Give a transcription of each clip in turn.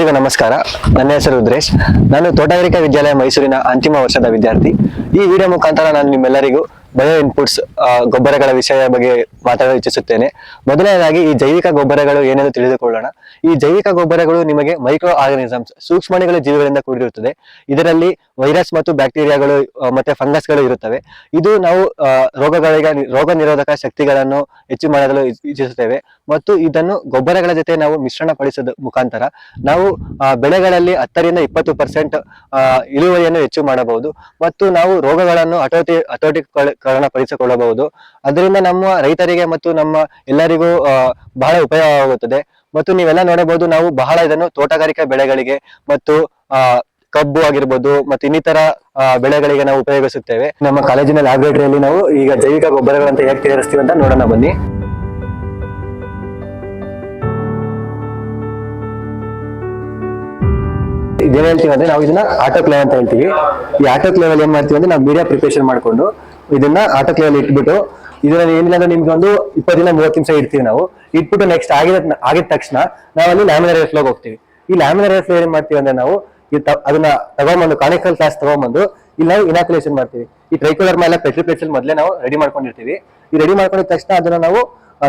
ಎಲ್ರಿಗೂ ನಮಸ್ಕಾರ. ನನ್ನ ಹೆಸರು ರುದ್ರೇಶ್. ನಾನು ತೋಟಗಾರಿಕಾ ವಿದ್ಯಾಲಯ ಮೈಸೂರಿನ ಅಂತಿಮ ವರ್ಷದ ವಿದ್ಯಾರ್ಥಿ. ಈ ವಿಡಿಯೋ ಮುಖಾಂತರ ನಾನು ನಿಮ್ಮೆಲ್ಲರಿಗೂ ಬಯೋ ಇನ್ಪುಟ್ಸ್ ಗೊಬ್ಬರಗಳ ವಿಷಯ ಬಗ್ಗೆ ಮಾತಾಡಲು ಇಚ್ಛಿಸುತ್ತೇನೆ. ಮೊದಲನೇದಾಗಿ ಈ ಜೈವಿಕ ಗೊಬ್ಬರಗಳು ಏನೆಂದು ತಿಳಿದುಕೊಳ್ಳೋಣ. ಈ ಜೈವಿಕ ಗೊಬ್ಬರಗಳು ನಿಮಗೆ ಮೈಕ್ರೋ ಆರ್ಗನಿಸಮ್ಸ್ ಸೂಕ್ಷ್ಮಣಿಗಳ ಜೀವಿಗಳಿಂದ ಕೂಡಿರುತ್ತದೆ. ಇದರಲ್ಲಿ ವೈರಸ್ ಮತ್ತು ಬ್ಯಾಕ್ಟೀರಿಯಾಗಳು ಮತ್ತೆ ಫಂಗಸ್ಗಳು ಇರುತ್ತವೆ. ಇದು ನಾವು ರೋಗಗಳಿಗೆ, ರೋಗ ನಿರೋಧಕ ಶಕ್ತಿಗಳನ್ನು ಹೆಚ್ಚು ಮಾಡಲು ಇಚ್- ಇಚ್ಛಿಸುತ್ತೇವೆ. ಮತ್ತು ಇದನ್ನು ಗೊಬ್ಬರಗಳ ಜೊತೆ ನಾವು ಮಿಶ್ರಣ ಪಡಿಸೋದ ಮುಖಾಂತರ. ನಾವು ಬೆಳೆಗಳಲ್ಲಿ ಹತ್ತರಿಂದ ಇಪ್ಪತ್ತು ಪರ್ಸೆಂಟ್ ಇಳುವರಿಯನ್ನು ಹೆಚ್ಚು ಮಾಡಬಹುದು. ಮತ್ತು ನಾವು ರೋಗಗಳನ್ನು ಹತೋಟಿ ಹತೋಟಿಕರಣ ಪಡಿಸಿಕೊಳ್ಳಬಹುದು ಅದರಿಂದ ನಮ್ಮ ರೈತರಿಗೆ ಮತ್ತು ನಮ್ಮ ಎಲ್ಲರಿಗೂ ಬಹಳ ಉಪಯೋಗವಾಗುತ್ತದೆ. ಮತ್ತು ನೀವೆಲ್ಲ ನೋಡಬಹುದು, ನಾವು ಬಹಳ ಇದನ್ನು ತೋಟಗಾರಿಕಾ ಬೆಳೆಗಳಿಗೆ ಮತ್ತು ಕಬ್ಬು ಆಗಿರ್ಬೋದು ಮತ್ತೆ ಇನ್ನಿತರ ಬೆಳೆಗಳಿಗೆ ನಾವು ಉಪಯೋಗಿಸುತ್ತೇವೆ. ನಮ್ಮ ಕಾಲೇಜಿನ ಲ್ಯಾಬ್ರೇಟರಿಯಲ್ಲಿ ನಾವು ಈಗ ಜೈವಿಕ ಗೊಬ್ಬರಗಳಂತ ಹೇಗೆ ತಯಾರಿಸ್ತೀವಿ ಅಂತ ನೋಡೋಣ, ಬನ್ನಿ. ಇದೇನ್ ಹೇಳ್ತೀವಿ ಅಂದ್ರೆ ನಾವು ಇದನ್ನ ಆಟೋಕ್ಲೇವ್ ಅಂತ ಹೇಳ್ತೀವಿ. ಈ ಆಟೋಕ್ಲೇವ್ ಅಲ್ಲಿ ಏನ್ ಮಾಡ್ತೀವಿ ಅಂದ್ರೆ ನಾವು ಮೀಡಿಯಾ ಪ್ರಿಪರೇಷನ್ ಮಾಡ್ಕೊಂಡು ಇದನ್ನ ಆಟೋಕ್ಲೇವ್ ಅಲ್ಲಿ ಇಟ್ಬಿಟ್ಟು ಇದನ್ನ ಏನಿಲ್ಲ ಅಂದ್ರೆ ನಿಮ್ಗೆ ಒಂದು ಇಪ್ಪತ್ತಿನ ಮೂವತ್ತು ನಿಮಿಷ ಇಡ್ತೀವಿ ನಾವು. ಇಟ್ಬಿಟ್ಟು ನೆಕ್ಸ್ಟ್ ಆಗಿದ ಆಗಿದ ತಕ್ಷಣ ನಾವು ಅಲ್ಲಿ ಲ್ಯಾಮಿನರ್ ಫ್ಲೋಗ್ ಹೋಗ್ತೀವಿ. ಈ ಲ್ಯಾಮಿನರ್ ಫ್ಲೋ ಏನ್ ಮಾಡ್ತೀವಿ ಅಂದ್ರೆ ನಾವು ಅದನ್ನ ತಗೊಂಬಂದು ಕಾನಿಕಲ್ ಕ್ಲಾಸ್ ತಗೊಂಬಂದು, ಇಲ್ಲಿ ನಾವು ಇನಾಕ್ಯುಲೇಷನ್ ಮಾಡ್ತೀವಿ. ಈ ಟ್ರೈಕೋಡರ್ಮ ಎಲ್ಲ ಪೆಟ್ರಿ ಪೆಟ್ರಿಲ್ ಮೊದಲೇ ನಾವು ರೆಡಿ ಮಾಡ್ಕೊಂಡಿರ್ತೀವಿ. ಈ ರೆಡಿ ಮಾಡ್ಕೊಂಡಿದ ತಕ್ಷಣ ಅದನ್ನ ನಾವು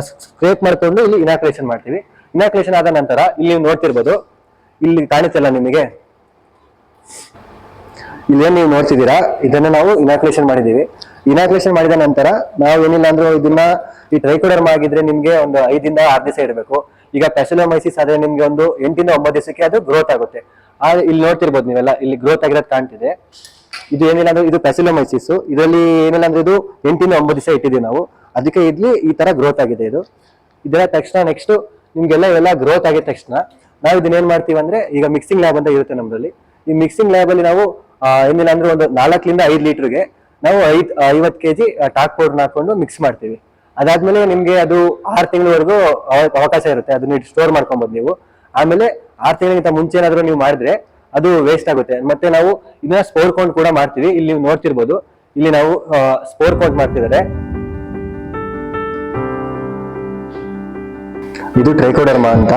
ಸ್ಕ್ರೇಪ್ ಮಾಡ್ಕೊಂಡು ಇಲ್ಲಿ ಇನಾಕ್ಯುಲೇಷನ್ ಮಾಡ್ತೀವಿ. ಇನಾಕ್ಯುಲೇಷನ್ ಆದ ನಂತರ ಇಲ್ಲಿ ನೋಡ್ತಿರ್ಬೋದು, ಇಲ್ಲಿ ಕಾಣಿಸಲ್ಲ ನಿಮಗೆ. ಇಲ್ಲೇನು ನೀವು ನೋಡ್ತಿದ್ದೀರಾ? ಇದನ್ನ ನಾವು ಇನಾಕ್ಯುಲೇಷನ್ ಮಾಡಿದೀವಿ ಇನಾಕ್ಯುಲೇಷನ್ ಮಾಡಿದ ನಂತರ ನಾವು ಏನಿಲ್ಲ ಅಂದ್ರೆ ಇದನ್ನ ಈ ಟ್ರೈಕೋಡರ್ಮ ಆಗಿದ್ರೆ ನಿಮ್ಗೆ ಒಂದು ಐದಿಂದ ಆರು ದಿವಸ ಇಡಬೇಕು. ಈಗ ಪೆಸಲೋಮೈಸಿಸ್ ಆದ್ರೆ ನಿಮ್ಗೆ ಒಂದು ಎಂಟಿಂದ ಒಂಬತ್ತು ದಿವಸಕ್ಕೆ ಅದು ಗ್ರೋತ್ ಆಗುತ್ತೆ. ಆ, ಇಲ್ಲಿ ನೋಡ್ತಿರ್ಬೋದು ನೀವೆಲ್ಲ, ಇಲ್ಲಿ ಗ್ರೋತ್ ಆಗಿರೋದು ಕಾಣ್ತಿದೆ. ಇದು ಏನಿಲ್ಲ ಅಂದ್ರೆ ಇದು ಪೆಸಿಲೊಮೈಸಿಸ್ ಇದರಲ್ಲಿ ಏನಿಲ್ಲ ಅಂದ್ರೆ ಇದು ಎಂಟಿಂದ ಒಂಬತ್ತು ದಿವಸ ಇಟ್ಟಿದ್ದೀವಿ ನಾವು. ಅದಕ್ಕೆ ಇಲ್ಲಿ ಈ ತರ ಗ್ರೋತ್ ಆಗಿದೆ ಇದು. ಇದರ ತಕ್ಷಣ ನೆಕ್ಸ್ಟ್ ನಿಮ್ಗೆಲ್ಲ ಇವೆಲ್ಲ ಗ್ರೋತ್ ಆಗಿದ ತಕ್ಷಣ ನಾವು ಇದನ್ನ ಏನ್ ಮಾಡ್ತೀವಿ ಅಂದ್ರೆ ಈಗ ಮಿಕ್ಸಿಂಗ್ ಲ್ಯಾಬ್ ಅಂತ ಇರುತ್ತೆ ನಮ್ಮಲ್ಲಿ ಈ ಮಿಕ್ಸಿಂಗ್ ಲ್ಯಾಬ್ ಅಲ್ಲಿ ನಾವು ಏನಿಲ್ಲ ಅಂದ್ರೆ ಒಂದು ನಾಲ್ಕರಿಂದ ಐದು ಲೀಟರ್ಗೆ ನಾವು ಐದ್ ಐವತ್ತು ಕೆಜಿ ಟಾಕ್ ಪೌಡರ್ ಹಾಕೊಂಡು ಮಿಕ್ಸ್ ಮಾಡ್ತೀವಿ. ಅದಾದ್ಮೇಲೆ ನಿಮ್ಗೆ ಅದು ಆರು ತಿಂಗಳವರೆಗೂ ಅವಕಾಶ ಇರುತ್ತೆ. ಅದನ್ನ ಸ್ಟೋರ್ ಮಾಡ್ಕೊಬೋದು ನೀವು. ಆಮೇಲೆ ಆರು ತಿಂಗಳಿಗಿಂತ ಮುಂಚೆ ಏನಾದ್ರು ನೀವು ಮಾಡಿದ್ರೆ ಅದು ವೇಸ್ಟ್ ಆಗುತ್ತೆ. ಮತ್ತೆ ನಾವು ಇದನ್ನ ಸ್ಪೋರ್ ಕೌಂಟ್ ಕೂಡ ಮಾಡ್ತೀವಿ. ಇಲ್ಲಿ ನೀವು ನೋಡ್ತಿರ್ಬೋದು. ಇಲ್ಲಿ ನಾವು ಸ್ಪೋರ್ ಕೌಂಟ್ ಮಾಡ್ತಿದ್ದಾರೆ. ಇದು ಟ್ರೈಕೋಡರ್ಮಾ ಅಂತ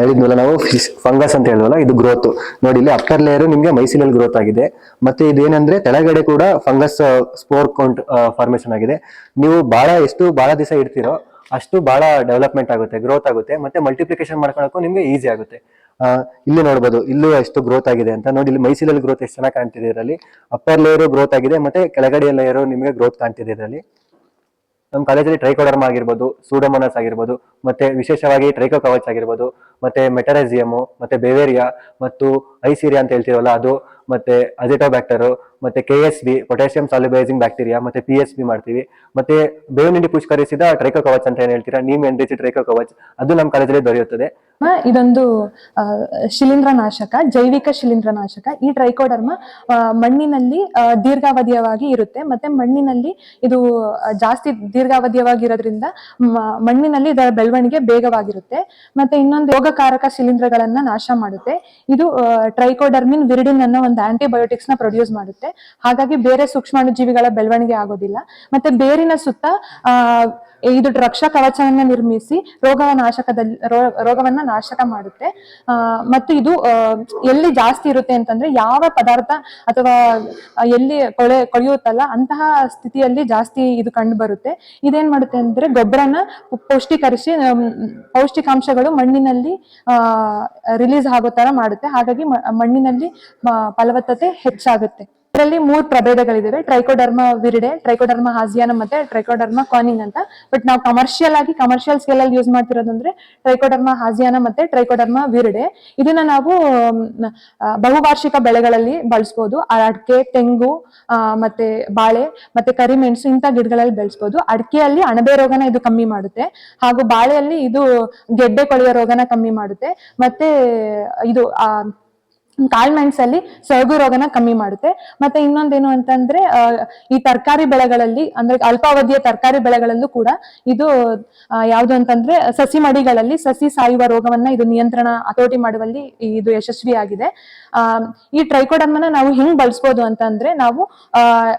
ಹೇಳಿದ್ಮೇಲೆ ನಾವು ಫಂಗಸ್ ಅಂತ ಹೇಳಿದ್ವಲ್ಲ, ಇದು ಗ್ರೋತ್ ನೋಡಿ, ಇಲ್ಲಿ ಅಪ್ಪರ್ ಲೇಯರ್ ನಿಮ್ಗೆ ಮೈಸಿಲಲ್ಲಿ ಗ್ರೋತ್ ಆಗಿದೆ. ಮತ್ತೆ ಇದೇನಂದ್ರೆ ಕೆಳಗಡೆ ಕೂಡ ಫಂಗಸ್ ಸ್ಪೋರ್ ಕೌಂಟ್ ಫಾರ್ಮೇಶನ್ ಆಗಿದೆ. ನೀವು ಬಹಳ ಎಷ್ಟು ಬಹಳ ದಿವಸ ಇಡ್ತೀರೋ ಅಷ್ಟು ಬಹಳ ಡೆವಲಪ್ಮೆಂಟ್ ಆಗುತ್ತೆ ಗ್ರೋತ್ ಆಗುತ್ತೆ. ಮತ್ತೆ ಮಲ್ಟಿಪ್ಲಿಕೇಶನ್ ಮಾಡ್ಕೊಳಕ್ಕೂ ನಿಮ್ಗೆ ಈಸಿ ಆಗುತ್ತೆ. ಇಲ್ಲಿ ನೋಡ್ಬೋದು ಇಲ್ಲೂ ಎಷ್ಟು ಗ್ರೋತ್ ಆಗಿದೆ ಅಂತ ನೋಡಿ, ಇಲ್ಲಿ ಮೈಸೂರಲ್ಲಿ ಗ್ರೋತ್ ಎಷ್ಟು ಚೆನ್ನಾಗಿ ಕಾಣ್ತಿದೆ ಇದರಲ್ಲಿ? ಅಪ್ಪರ್ ಲೇಯರು ಗ್ರೋತ್ ಆಗಿದೆ, ಮತ್ತೆ ಕೆಳಗಡೆ ಲೇಯರು ನಿಮಗೆ ಗ್ರೋತ್ ಕಾಣ್ತಿದೆ ಇದರಲ್ಲಿ. ನಮ್ಮ ಕಾಲೇಜಲ್ಲಿ ಟ್ರೈಕೋಡರ್ಮ್ ಆಗಿರ್ಬೋದು ಸೂಡೋಮೋನಸ್ ಆಗಿರ್ಬೋದು, ಮತ್ತೆ ವಿಶೇಷವಾಗಿ ಟ್ರೈಕೋ ಕವಚ್ ಆಗಿರ್ಬೋದು, ಮತ್ತೆ ಮೆಟರೈಸಿಯಮು ಮತ್ತೆ ಬೇವೇರಿಯಾ ಮತ್ತು ಐಸೀರಿಯಾ ಅಂತ ಹೇಳ್ತೀವಲ್ಲ ಅದು, ಮತ್ತೆ ಅಜಿಟೋಬ್ಯಾಕ್ಟರ್ ಮತ್ತೆ K S B potassium solubilizing bacteria ಮತ್ತೆ ಪಿ ಎಸ್ ಬಿ ಮಾಡ್ತೀವಿ. ಮತ್ತೆ ಬೇವಿನಿಂಡಿ ಪುಷ್ಕರಿಸಿದ ಟ್ರೈಕೋ ಕವಚ್ ಅಂತ ಏನ್ ಹೇಳ್ತೀರಾ? ನೀಮ್ ಎಂಡ್ರಿಚ್ ಟ್ರೈಕೋ ಕವಚ್ ಅದು ನಮ್ಮ ಕಾಲೇಜಲ್ಲಿ ದೊರೆಯುತ್ತದೆ. ಇದೊಂದು ಆ, ಶಿಲೀಂಧ್ರನಾಶಕ ಜೈವಿಕ ಶಿಲೀಂಧ್ರನಾಶಕ. ಈ ಟ್ರೈಕೋಡರ್ಮ ಮಣ್ಣಿನಲ್ಲಿ ದೀರ್ಘಾವಧಿಯವಾಗಿ ಇರುತ್ತೆ. ಮತ್ತೆ ಮಣ್ಣಿನಲ್ಲಿ ಇದು ಜಾಸ್ತಿ ದೀರ್ಘಾವಧಿಯವಾಗಿರೋದ್ರಿಂದ ಮಣ್ಣಿನಲ್ಲಿ ಇದರ ಬೆಳವಣಿಗೆ ಬೇಗವಾಗಿರುತ್ತೆ. ಮತ್ತೆ ಇನ್ನೊಂದು ರೋಗಕಾರಕ ಶಿಲೀಂಧ್ರಗಳನ್ನ ನಾಶ ಮಾಡುತ್ತೆ. ಇದು ಟ್ರೈಕೋಡರ್ಮಿನ್ ವಿರಿಡಿನ್ ಅನ್ನೋ ಒಂದು ಆಂಟಿಬಯೋಟಿಕ್ಸ್ನ ಪ್ರೊಡ್ಯೂಸ್ ಮಾಡುತ್ತೆ. ಹಾಗಾಗಿ ಬೇರೆ ಸೂಕ್ಷ್ಮಾಣು ಜೀವಿಗಳ ಬೆಳವಣಿಗೆ ಆಗೋದಿಲ್ಲ. ಮತ್ತೆ ಬೇರಿನ ಸುತ್ತ ಇದು ರಕ್ಷಾ ಕವಚವನ್ನ ನಿರ್ಮಿಸಿ ರೋಗ ನಾಶಕದಲ್ಲಿ ರೋಗವನ್ನ ನಾಶಕ ಮಾಡುತ್ತೆ. ಆ, ಮತ್ತು ಇದು ಎಲ್ಲಿ ಜಾಸ್ತಿ ಇರುತ್ತೆ ಅಂತಂದ್ರೆ ಯಾವ ಪದಾರ್ಥ ಅಥವಾ ಎಲ್ಲಿ ಕೊಳೆ ಕೊಳೆಯುತ್ತಲ್ಲ ಅಂತಹ ಸ್ಥಿತಿಯಲ್ಲಿ ಜಾಸ್ತಿ ಇದು ಕಂಡು ಬರುತ್ತೆ. ಇದೇನ್ ಮಾಡುತ್ತೆ ಅಂದ್ರೆ ಗೊಬ್ಬರನ ಪೌಷ್ಟಿಕರಿಸಿ ಪೌಷ್ಟಿಕಾಂಶಗಳು ಮಣ್ಣಿನಲ್ಲಿ ರಿಲೀಸ್ ಆಗೋ ತರ ಮಾಡುತ್ತೆ. ಹಾಗಾಗಿ ಮಣ್ಣಿನಲ್ಲಿ ಫಲವತ್ತತೆ ಹೆಚ್ಚಾಗುತ್ತೆ. ಇದರಲ್ಲಿ ಮೂರ್ ಪ್ರಭೇದಗಳಿದಾವೆ. ಟ್ರೈಕೋಡರ್ಮ ವಿರಿಡೆ ಟ್ರೈಕೋಡರ್ಮ ಹಾಸಿಯಾನ ಮತ್ತೆ ಟ್ರೈಕೋಡರ್ಮ ಕಾನಿಂಗ್ ಅಂತ. ಬಟ್ ನಾವು ಕಮರ್ಷಿಯಲ್ ಆಗಿ ಕಮರ್ಷಿಯಲ್ ಸ್ಕೇಲ್ ಅಲ್ಲಿ ಯೂಸ್ ಮಾಡ್ತಿರೋದಂದ್ರೆ ಟ್ರೈಕೋಡರ್ಮಾ ಹಾಸಿಯಾನ ಮತ್ತೆ ಟ್ರೈಕೋಡರ್ಮ ವಿರಿಡೆ ಇದನ್ನ ನಾವು ಬಹುವಾರ್ಷಿಕ ಬೆಳೆಗಳಲ್ಲಿ ಬಳಸ್ಬೋದು. ಅಡಕೆ, ತೆಂಗು ಮತ್ತೆ ಬಾಳೆ, ಮತ್ತೆ ಕರಿಮೆಣಸು ಇಂಥ ಗಿಡಗಳಲ್ಲಿ ಬೆಳೆಸ್ಬೋದು. ಅಡಿಕೆಯಲ್ಲಿ ಅಣಬೆ ರೋಗನ ಇದು ಕಮ್ಮಿ ಮಾಡುತ್ತೆ. ಹಾಗೂ ಬಾಳೆಯಲ್ಲಿ ಇದು ಗೆಡ್ಡೆ ಕೊಳೆಯ ರೋಗನ ಕಮ್ಮಿ ಮಾಡುತ್ತೆ. ಮತ್ತೆ ಇದು ಆ ಕಾಳ್ಮೆಣಸಲ್ಲಿ ಸೊರಗು ರೋಗನ ಕಮ್ಮಿ ಮಾಡುತ್ತೆ. ಮತ್ತೆ ಇನ್ನೊಂದೇನು ಅಂತಂದ್ರೆ ಈ ತರಕಾರಿ ಬೆಳೆಗಳಲ್ಲಿ ಅಂದ್ರೆ ಅಲ್ಪಾವಧಿಯ ತರಕಾರಿ ಬೆಳೆಗಳಲ್ಲೂ ಕೂಡ ಇದು ಯಾವುದು ಅಂತಂದ್ರೆ ಸಸಿ ಮಡಿಗಳಲ್ಲಿ ಸಸಿ ಸಾಯುವ ರೋಗವನ್ನ ಇದು ನಿಯಂತ್ರಣ ಹತೋಟಿ ಮಾಡುವಲ್ಲಿ ಇದು ಯಶಸ್ವಿಯಾಗಿದೆ. ಈ ಟ್ರೈಕೋಡರ್ಮನ ನಾವು ಹೆಂಗ್ ಬಳಸ್ಬೋದು ಅಂತಂದ್ರೆ ನಾವು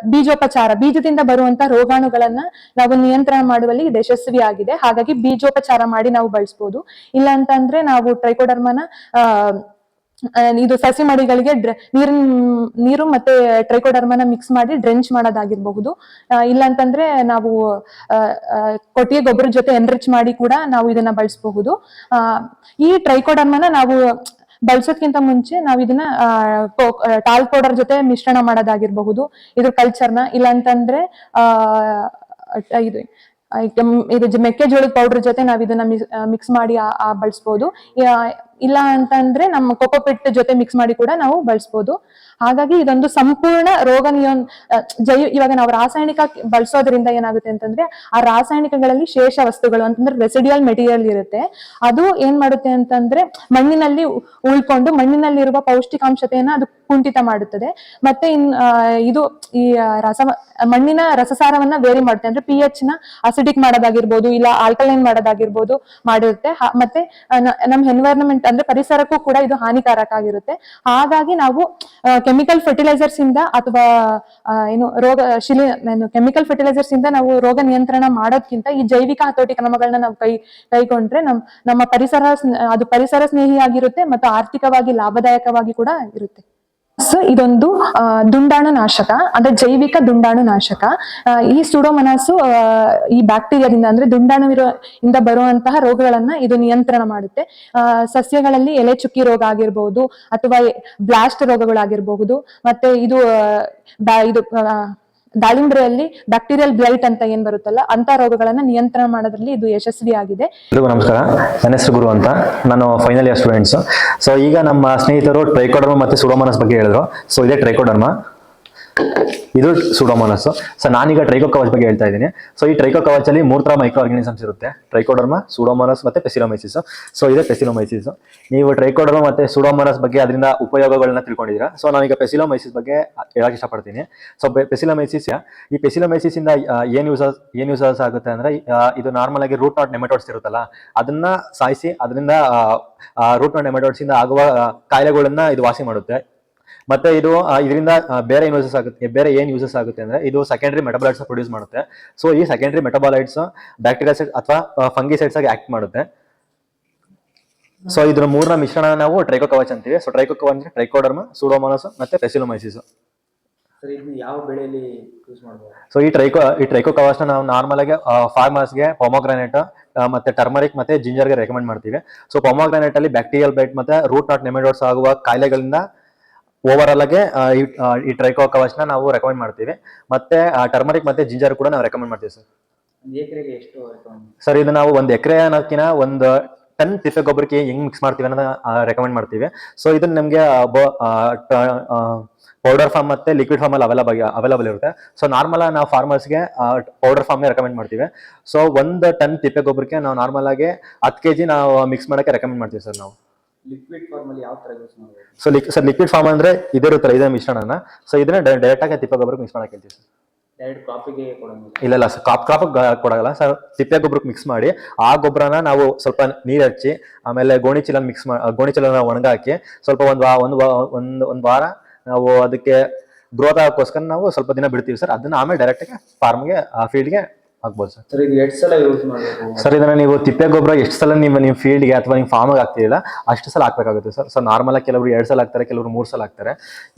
ಬೀಜೋಪಚಾರ ಬೀಜದಿಂದ ಬರುವಂತ ರೋಗಾಣುಗಳನ್ನ ನಾವು ನಿಯಂತ್ರಣ ಮಾಡುವಲ್ಲಿ ಇದು ಯಶಸ್ವಿಯಾಗಿದೆ. ಹಾಗಾಗಿ ಬೀಜೋಪಚಾರ ಮಾಡಿ ನಾವು ಬಳಸ್ಬೋದು. ಇಲ್ಲ ಅಂತಂದ್ರೆ ನಾವು ಟ್ರೈಕೋಡರ್ಮನ ಆ, ಇದು ಸಸಿ ಮಡಿಗಳಿಗೆ ನೀರಿನ, ನೀರು ಮತ್ತೆ ಟ್ರೈಕೋಡರ್ಮನ ಮಿಕ್ಸ್ ಮಾಡಿ ಡ್ರೆಂಚ್ ಮಾಡೋದಾಗಿರ್ಬಹುದು. ಇಲ್ಲಾಂತಂದ್ರೆ ನಾವು ಕೊಟ್ಟಿಗೆ ಗೊಬ್ಬರದ ಜೊತೆ ಎನ್ರಿಚ್ ಮಾಡಿ ಕೂಡ ನಾವು ಇದನ್ನ ಬಳಸಬಹುದು. ಈ ಟ್ರೈಕೋಡರ್ಮನ ನಾವು ಬಳಸೋದ್ಕಿಂತ ಮುಂಚೆ ನಾವು ಇದನ್ನ ಟಾಲ್ ಪೌಡರ್ ಜೊತೆ ಮಿಶ್ರಣ ಮಾಡೋದಾಗಿರ್ಬಹುದು. ಇದ್ರ ಕಲ್ಚರ್ನ ಇಲ್ಲ ಅಂತಂದ್ರೆ ಆ ಇದು ಇದು ಮೆಕ್ಕೆಜೋಳದ ಪೌಡರ್ ಜೊತೆ ನಾವು ಇದನ್ನ ಮಿಕ್ಸ್ ಮಾಡಿ ಯಾ- ಇಲ್ಲ ಅಂತಂದ್ರೆ ನಮ್ಮ ಕೊಕೋಪಿಟ್ ಜೊತೆ ಮಿಕ್ಸ್ ಮಾಡಿ ಕೂಡ ನಾವು ಬಳಸ್ಬೋದು. ಹಾಗಾಗಿ ಇದೊಂದು ಸಂಪೂರ್ಣ ರೋಗ ನಿಯೋನ್ ಜೈ ಇವಾಗ ನಾವು ರಾಸಾಯನಿಕ ಬಳಸೋದ್ರಿಂದ ಏನಾಗುತ್ತೆ ಅಂತಂದ್ರೆ ಆ ರಾಸಾಯನಿಕಗಳಲ್ಲಿ ಶೇಷ ವಸ್ತುಗಳು ಅಂತಂದ್ರೆ ರೆಸಿಡಿಯಲ್ ಮೆಟೀರಿಯಲ್ ಇರುತ್ತೆ. ಅದು ಏನ್ ಮಾಡುತ್ತೆ ಅಂತಂದ್ರೆ ಮಣ್ಣಿನಲ್ಲಿ ಉಳ್ಕೊಂಡು ಮಣ್ಣಿನಲ್ಲಿರುವ ಪೌಷ್ಟಿಕಾಂಶತೆಯನ್ನ ಅದು ಕುಂಠಿತ ಮಾಡುತ್ತದೆ. ಮತ್ತೆ ಇನ್ ಇದು ಈ ರಸ ಮಣ್ಣಿನ ರಸಸಾರವನ್ನ ವೇರಿ ಮಾಡುತ್ತೆ. ಅಂದ್ರೆ ಪಿ ಎಚ್ನ ಅಸಿಡಿಕ್ ಮಾಡೋದಾಗಿರ್ಬೋದು, ಇಲ್ಲ ಆಲ್ಕಲೈನ್ ಮಾಡೋದಾಗಿರ್ಬೋದು ಮಾಡಿರುತ್ತೆ. ಮತ್ತೆ ನಮ್ ಎನ್ವೈರನ್ಮೆಂಟ್ ಅಂದ್ರೆ ಪರಿಸರಕ್ಕೂ ಕೂಡ ಇದು ಹಾನಿಕಾರಕ ಆಗಿರುತ್ತೆ. ಹಾಗಾಗಿ ನಾವು ಕೆಮಿಕಲ್ ಫರ್ಟಿಲೈಸರ್ಸ್ ಇಂದ ಅಥವಾ ಏನು ರೋಗ, ಶಿಲಿ ಕೆಮಿಕಲ್ ಫರ್ಟಿಲೈಸರ್ಸ್ ಇಂದ ನಾವು ರೋಗ ನಿಯಂತ್ರಣ ಮಾಡೋದ್ಕಿಂತ ಈ ಜೈವಿಕ ಹತೋಟಿ ಕ್ರಮಗಳನ್ನ ನಾವು ಕೈ, ಕೈಗೊಂಡ್ರೆ ನಮ್, ನಮ್ಮ ಪರಿಸರ ಅದು ಪರಿಸರ ಸ್ನೇಹಿಯಾಗಿರುತ್ತೆ ಮತ್ತು ಆರ್ಥಿಕವಾಗಿ ಲಾಭದಾಯಕವಾಗಿ ಕೂಡ ಇರುತ್ತೆ. ಸೊ ಇದೊಂದು ದುಂಡಾಣು ನಾಶಕ ಅಂದ್ರೆ ಜೈವಿಕ ದುಂಡಾಣು ನಾಶಕ ಈ ಸುಡೋಮನಾಸು ಈ ಬ್ಯಾಕ್ಟೀರಿಯಾದಿಂದ ಅಂದ್ರೆ ದುಂಡಾಣು ಇಂದ ಬರುವಂತಹ ರೋಗಗಳನ್ನ ಇದು ನಿಯಂತ್ರಣ ಮಾಡುತ್ತೆ. ಸಸ್ಯಗಳಲ್ಲಿ ಎಲೆ ಚುಕ್ಕಿ ರೋಗ ಆಗಿರ್ಬಹುದು ಅಥವಾ ಬ್ಲಾಸ್ಟ್ ರೋಗಗಳಾಗಿರ್ಬಹುದು ಮತ್ತೆ ಇದು ಇದು ದಾಳಿಂಬ್ರೆಯಲ್ಲಿ ಬ್ಯಾಕ್ಟೀರಿಯಲ್ ಬ್ಲೈಟ್ ಅಂತ ಏನ್ ಬರುತ್ತಲ್ಲ ಅಂತ ರೋಗಗಳನ್ನ ನಿಯಂತ್ರಣ ಮಾಡೋದ್ರಲ್ಲಿ ಇದು ಯಶಸ್ವಿಯಾಗಿದೆ. ಎಲ್ರಿಗೂ ನಮಸ್ಕಾರ. ನನ್ನ ಹೆಸರು ಗುರು ಅಂತ. ನಾನು ಫೈನಲ್ ಇಯರ್ ಸ್ಟೂಡೆಂಟ್ಸ್ ಸೊ ಈಗ ನಮ್ಮ ಸ್ನೇಹಿತರು ಟ್ರೈಕೋಡರ್ಮ ಮತ್ತೆ ಸುಡೋಮನಸ್ ಬಗ್ಗೆ ಹೇಳಿದ್ರು. ಸೊ ಇದೇ ಟ್ರೈಕೋಡರ್ಮ ಇದು ಸುಡೋಮೋನಸ್ ಸೊ ನಾನೀಗ ಟ್ರೈಕೋ ಕವಚ್ ಬಗ್ಗೆ ಹೇಳ್ತಾ ಇದ್ದೀನಿ. ಸೊ ಈ ಟ್ರೈಕೋ ಕವಚಲ್ಲಿ ಮೂರ್ ತರ ಮೈಕ್ರೋ ಆರ್ಗಾನಿಸಮ್ಸ್ ಇರುತ್ತೆ ಟ್ರೈಕೋಡರ್ಮ ಸುಡೋಮೋನಸ್ ಮತ್ತೆ ಪೆಸಿಲೋಮೈಸಿಸ್ ಸೊ ಇದೆ ಪೆಸಿಲೋಮೈಸಿಸ್ ನೀವು ಟ್ರೈಕೋಡರ್ಮ ಮತ್ತೆ ಸುಡೋಮೋನಸ್ ಬಗ್ಗೆ ಅದರಿಂದ ಉಪಯೋಗಗಳನ್ನ ತಿಳ್ಕೊಂಡಿದ್ದೀರಾ? ಸೊ ನಾನೀಗ ಪೆಸಿಲೋಮೈಸಿಸ್ ಬಗ್ಗೆ ಹೇಳಕ್ ಇಷ್ಟಪಡ್ತೀನಿ. ಸೊ ಪೆಸಿಲೋಮೈಸಿಸ್ ಈ ಪೆಸಿಲೋಮೈಸಿಸ್ ಇಂದ ಏನ್ ಯೂಸಸ್ ಏನ್ ಯೂಸಸ್ ಆಗುತ್ತೆ ಅಂದ್ರೆ ಇದು ನಾರ್ಮಲ್ ಆಗಿ ರೂಟ್ ನಾಟ್ ನೆಮೆಟೋಡ್ಸ್ ಇರುತ್ತಲ್ಲ, ಅದನ್ನ ಸಾಯಿಸಿ, ಅದರಿಂದ ರೂಟ್ ನಾಟ್ ನೆಮೆಟೋಡ್ಸ್ ಇಂದ ಆಗುವ ಕಾಯಿಲೆಗಳನ್ನ ಇದು ವಾಸಿ ಮಾಡುತ್ತೆ. ಮತ್ತೆ ಇದು ಇದರಿಂದ ಬೇರೆ ಏನ್ ಯೂಸಸ್ ಆಗುತ್ತೆ ಬೇರೆ ಏನು ಯೂಸಸ್ ಆಗುತ್ತೆ ಅಂದ್ರೆ ಇದು ಸೆಕೆಂಡರಿ ಮೆಟಬಲೈಟ್ಸ್ ಪ್ರೊಡ್ಯೂಸ್ ಮಾಡುತ್ತೆ. ಸೊ ಈ ಸೆಕೆಂಡರಿ ಮೆಟಬಾಲೈಟ್ಸ್ ಬ್ಯಾಕ್ಟೀರಿಯಾಸೈಡ್ ಅಥವಾ ಫಂಗಿಸೈಡ್ಸ್ ಆಗಿ ಆಕ್ಟ್ ಮಾಡುತ್ತೆ. ಸೊ ಇದ್ರ ಮೂರನ ಮಿಶ್ರಣ ನಾವು ಟ್ರೈಕೋ ಕವಚ್ ಅಂತೀವಿ. ಸೊ ಟ್ರೈಕೋ ಕವಚ್ ಅಂದ್ರೆ ಟ್ರೈಕೋಡರ್ಮ ಸೂಡೋಮೋನಸ್ ಮತ್ತೆ ಫೆಸಿಲೋಮೈಸಿಸ್ ಯಾವ ಬೆಳೆಯಲ್ಲಿ ಯೂಸ್ ಸೊ ಈ ಟ್ರೈಕೋ ಈ ಟ್ರೈಕೋ ಕವಚ್ನ ನಾವು ನಾರ್ಮಲ್ ಆಗಿ ಫಾರ್ಮರ್ಸ್ಗೆ ಪೊಮೋಗ್ರಾನೇಟ್ ಮತ್ತೆ ಟರ್ಮರಿಕ್ ಮತ್ತೆ ಜಿಂಜರ್ಗೆ ರೆಕಮೆಂಡ್ ಮಾಡ್ತೀವಿ. ಸೊ ಪೊಮೋಗ್ರಾನೇಟ್ ಅಲ್ಲಿ ಬ್ಯಾಕ್ಟೀರಿಯಲ್ ಬೈಟ್ ಮತ್ತೆ ರೂಟ್ ನಾಟ್ ನೆಮೆಡೋಟ್ಸ್ ಆಗುವ ಕಾಯಿಲೆಗಳಿಂದ ಓವರ್ ಆಲ್ ಆಗಿ ಈ- ಟ್ರೈಕೋ ಕವಚ್ನ ನಾವು ರೆಕಮೆಂಡ್ ಮಾಡ್ತೀವಿ. ಮತ್ತೆ ಟರ್ಮರಿಕ್ ಮತ್ತೆ ಜಿಂಜರ್ ಕೂಡ ನಾವು ರೆಕಮೆಂಡ್ ಮಾಡ್ತೀವಿ ಸರ್ ಒಂದು ಎಕರೆಗೆ ಎಷ್ಟು ಸರ್ ಇದು ನಾವು ಒಂದು ಎಕರೆ ಅನ್ನೋದಕ್ಕಿಂತ ಒಂದು ಟನ್ ತಿಪ್ಪೆ ಗೊಬ್ಬರಕ್ಕೆ ಹೆಂಗ್ ಮಿಕ್ಸ್ ಮಾಡ್ತೀವಿ ಅನ್ನೋದನ್ನ ರೆಕಮೆಂಡ್ ಮಾಡ್ತೀವಿ. ಸೊ ಇದನ್ನ ನಮಗೆ ಪೌಡರ್ ಫಾರ್ಮ್ ಮತ್ತೆ ಲಿಕ್ವಿಡ್ ಫಾರ್ಮ್ ಅಲ್ಲಿ ಅವೈಲಬಲ್ ಅವೈಲಬಲ್ ಇರುತ್ತೆ. ಸೊ ನಾರ್ಮಲ್ ನಾವು ಫಾರ್ಮರ್ಸ್ಗೆ ಪೌಡರ್ ಫಾರ್ಮ್ ರೆಕಮೆಂಡ್ ಮಾಡ್ತೀವಿ. ಸೊ ಒಂದು ಟನ್ ತಿಪ್ಪೆ ಗೊಬ್ಬರಕ್ಕೆ ನಾವು ನಾರ್ಮಲ್ ಆಗಿ ಹತ್ತು ಕೆಜಿ ನಾವು ಮಿಕ್ಸ್ ಮಾಡೋಕೆ ರೆಕಮೆಂಡ್ ಮಾಡ್ತೀವಿ ಸರ್ ನಾವು. ಲಿಕ್ವಿಡ್ ಫಾರ್ಮ್ ಅಲ್ಲಿ ಯಾವ ತರ use so lick sir liquid form ಅಂದ್ರೆ ಇದೇ ಇರುತ್ತಲ್ಲ ಇದೇ ಮಿಶ್ರಣನ. ಸೊ ಇದನ್ನ ಡೈರೆಕ್ಟ್ ಆಗಿ ತಿಪ್ಪೆ ಗೊಬ್ಬರಕ್ಕೆ ಮಿಕ್ಸ್ ಮಾಡಕ್ಕೆ ಹೇಳ್ತೀವಿ ಸರ್ ಡೈರೆಕ್ಟ್ ಕಾಪಿಗೆ ಕೊಡಂಗಿಲ್ಲ. ಇಲ್ಲ ಇಲ್ಲ ಸರ್ ಕಾಪ್ ಕ್ರಾಪ್ ಕೊಡಲ್ಲ ಸರ್ ತಿಪ್ಪೆ ಗೊಬ್ಬರಕ್ಕೆ ಮಿಕ್ಸ್ ಮಾಡಿ ಆ ಗೊಬ್ಬರನ ನಾವು ಸ್ವಲ್ಪ ನೀರು ಹಚ್ಚಿ ಆಮೇಲೆ ಗೋಣಿ ಚೀಲ ಮಿಕ್ಸ್ ಮಾಡಿ ಗೋಣಿ ಚೀಲನ ಒಣಗಾಕಿ ಸ್ವಲ್ಪ ಒಂದು ವಾ ಒಂದು ವಾ- ಒಂದು ಒಂದು ವಾರ ನಾವು ಅದಕ್ಕೆ ಗ್ರೋತ್ ಆಗೋಸ್ಕರ ನಾವು ಸ್ವಲ್ಪ ದಿನ ಬಿಡ್ತೀವಿ ಸರ್ ಅದನ್ನ ಆಮೇಲೆ ಡೈರೆಕ್ಟ್ ಆಗಿ ಫಾರ್ಮ್ಗೆ ಫೀಲ್ಡ್ಗೆ ಹಾಕ್ಬೋದು ಸರ್. ಸರ್ ಇದು ಸಲ ಯೂಸ್ ಮಾಡಬೇಕು? ಸರ್ ಇದನ್ನ ನೀವು ತಿಪ್ಪೆ ಗೊಬ್ಬರ ಎಷ್ಟು ಸಲ ನಿಮ್ಮ ನಿಮ್ಮ ಫೀಲ್ಡ್ಗೆ ಅಥವಾ ನಿಮ್ಮ ಫಾರ್ಮ್ಗೆ ಆಗ್ತಿಲ್ಲ ಅಷ್ಟು ಸಲ ಹಾಕ್ಬೇಕಾಗುತ್ತೆ ಸರ್. ಸೊ ನಾರ್ಮಲ್ ಆಗಿ ಕೆಲವರು ಎರಡು ಸಲ ಹಾಕ್ತಾರೆ ಕೆಲವರು ಮೂರು ಸಲ ಹಾಕ್ತಾರೆ.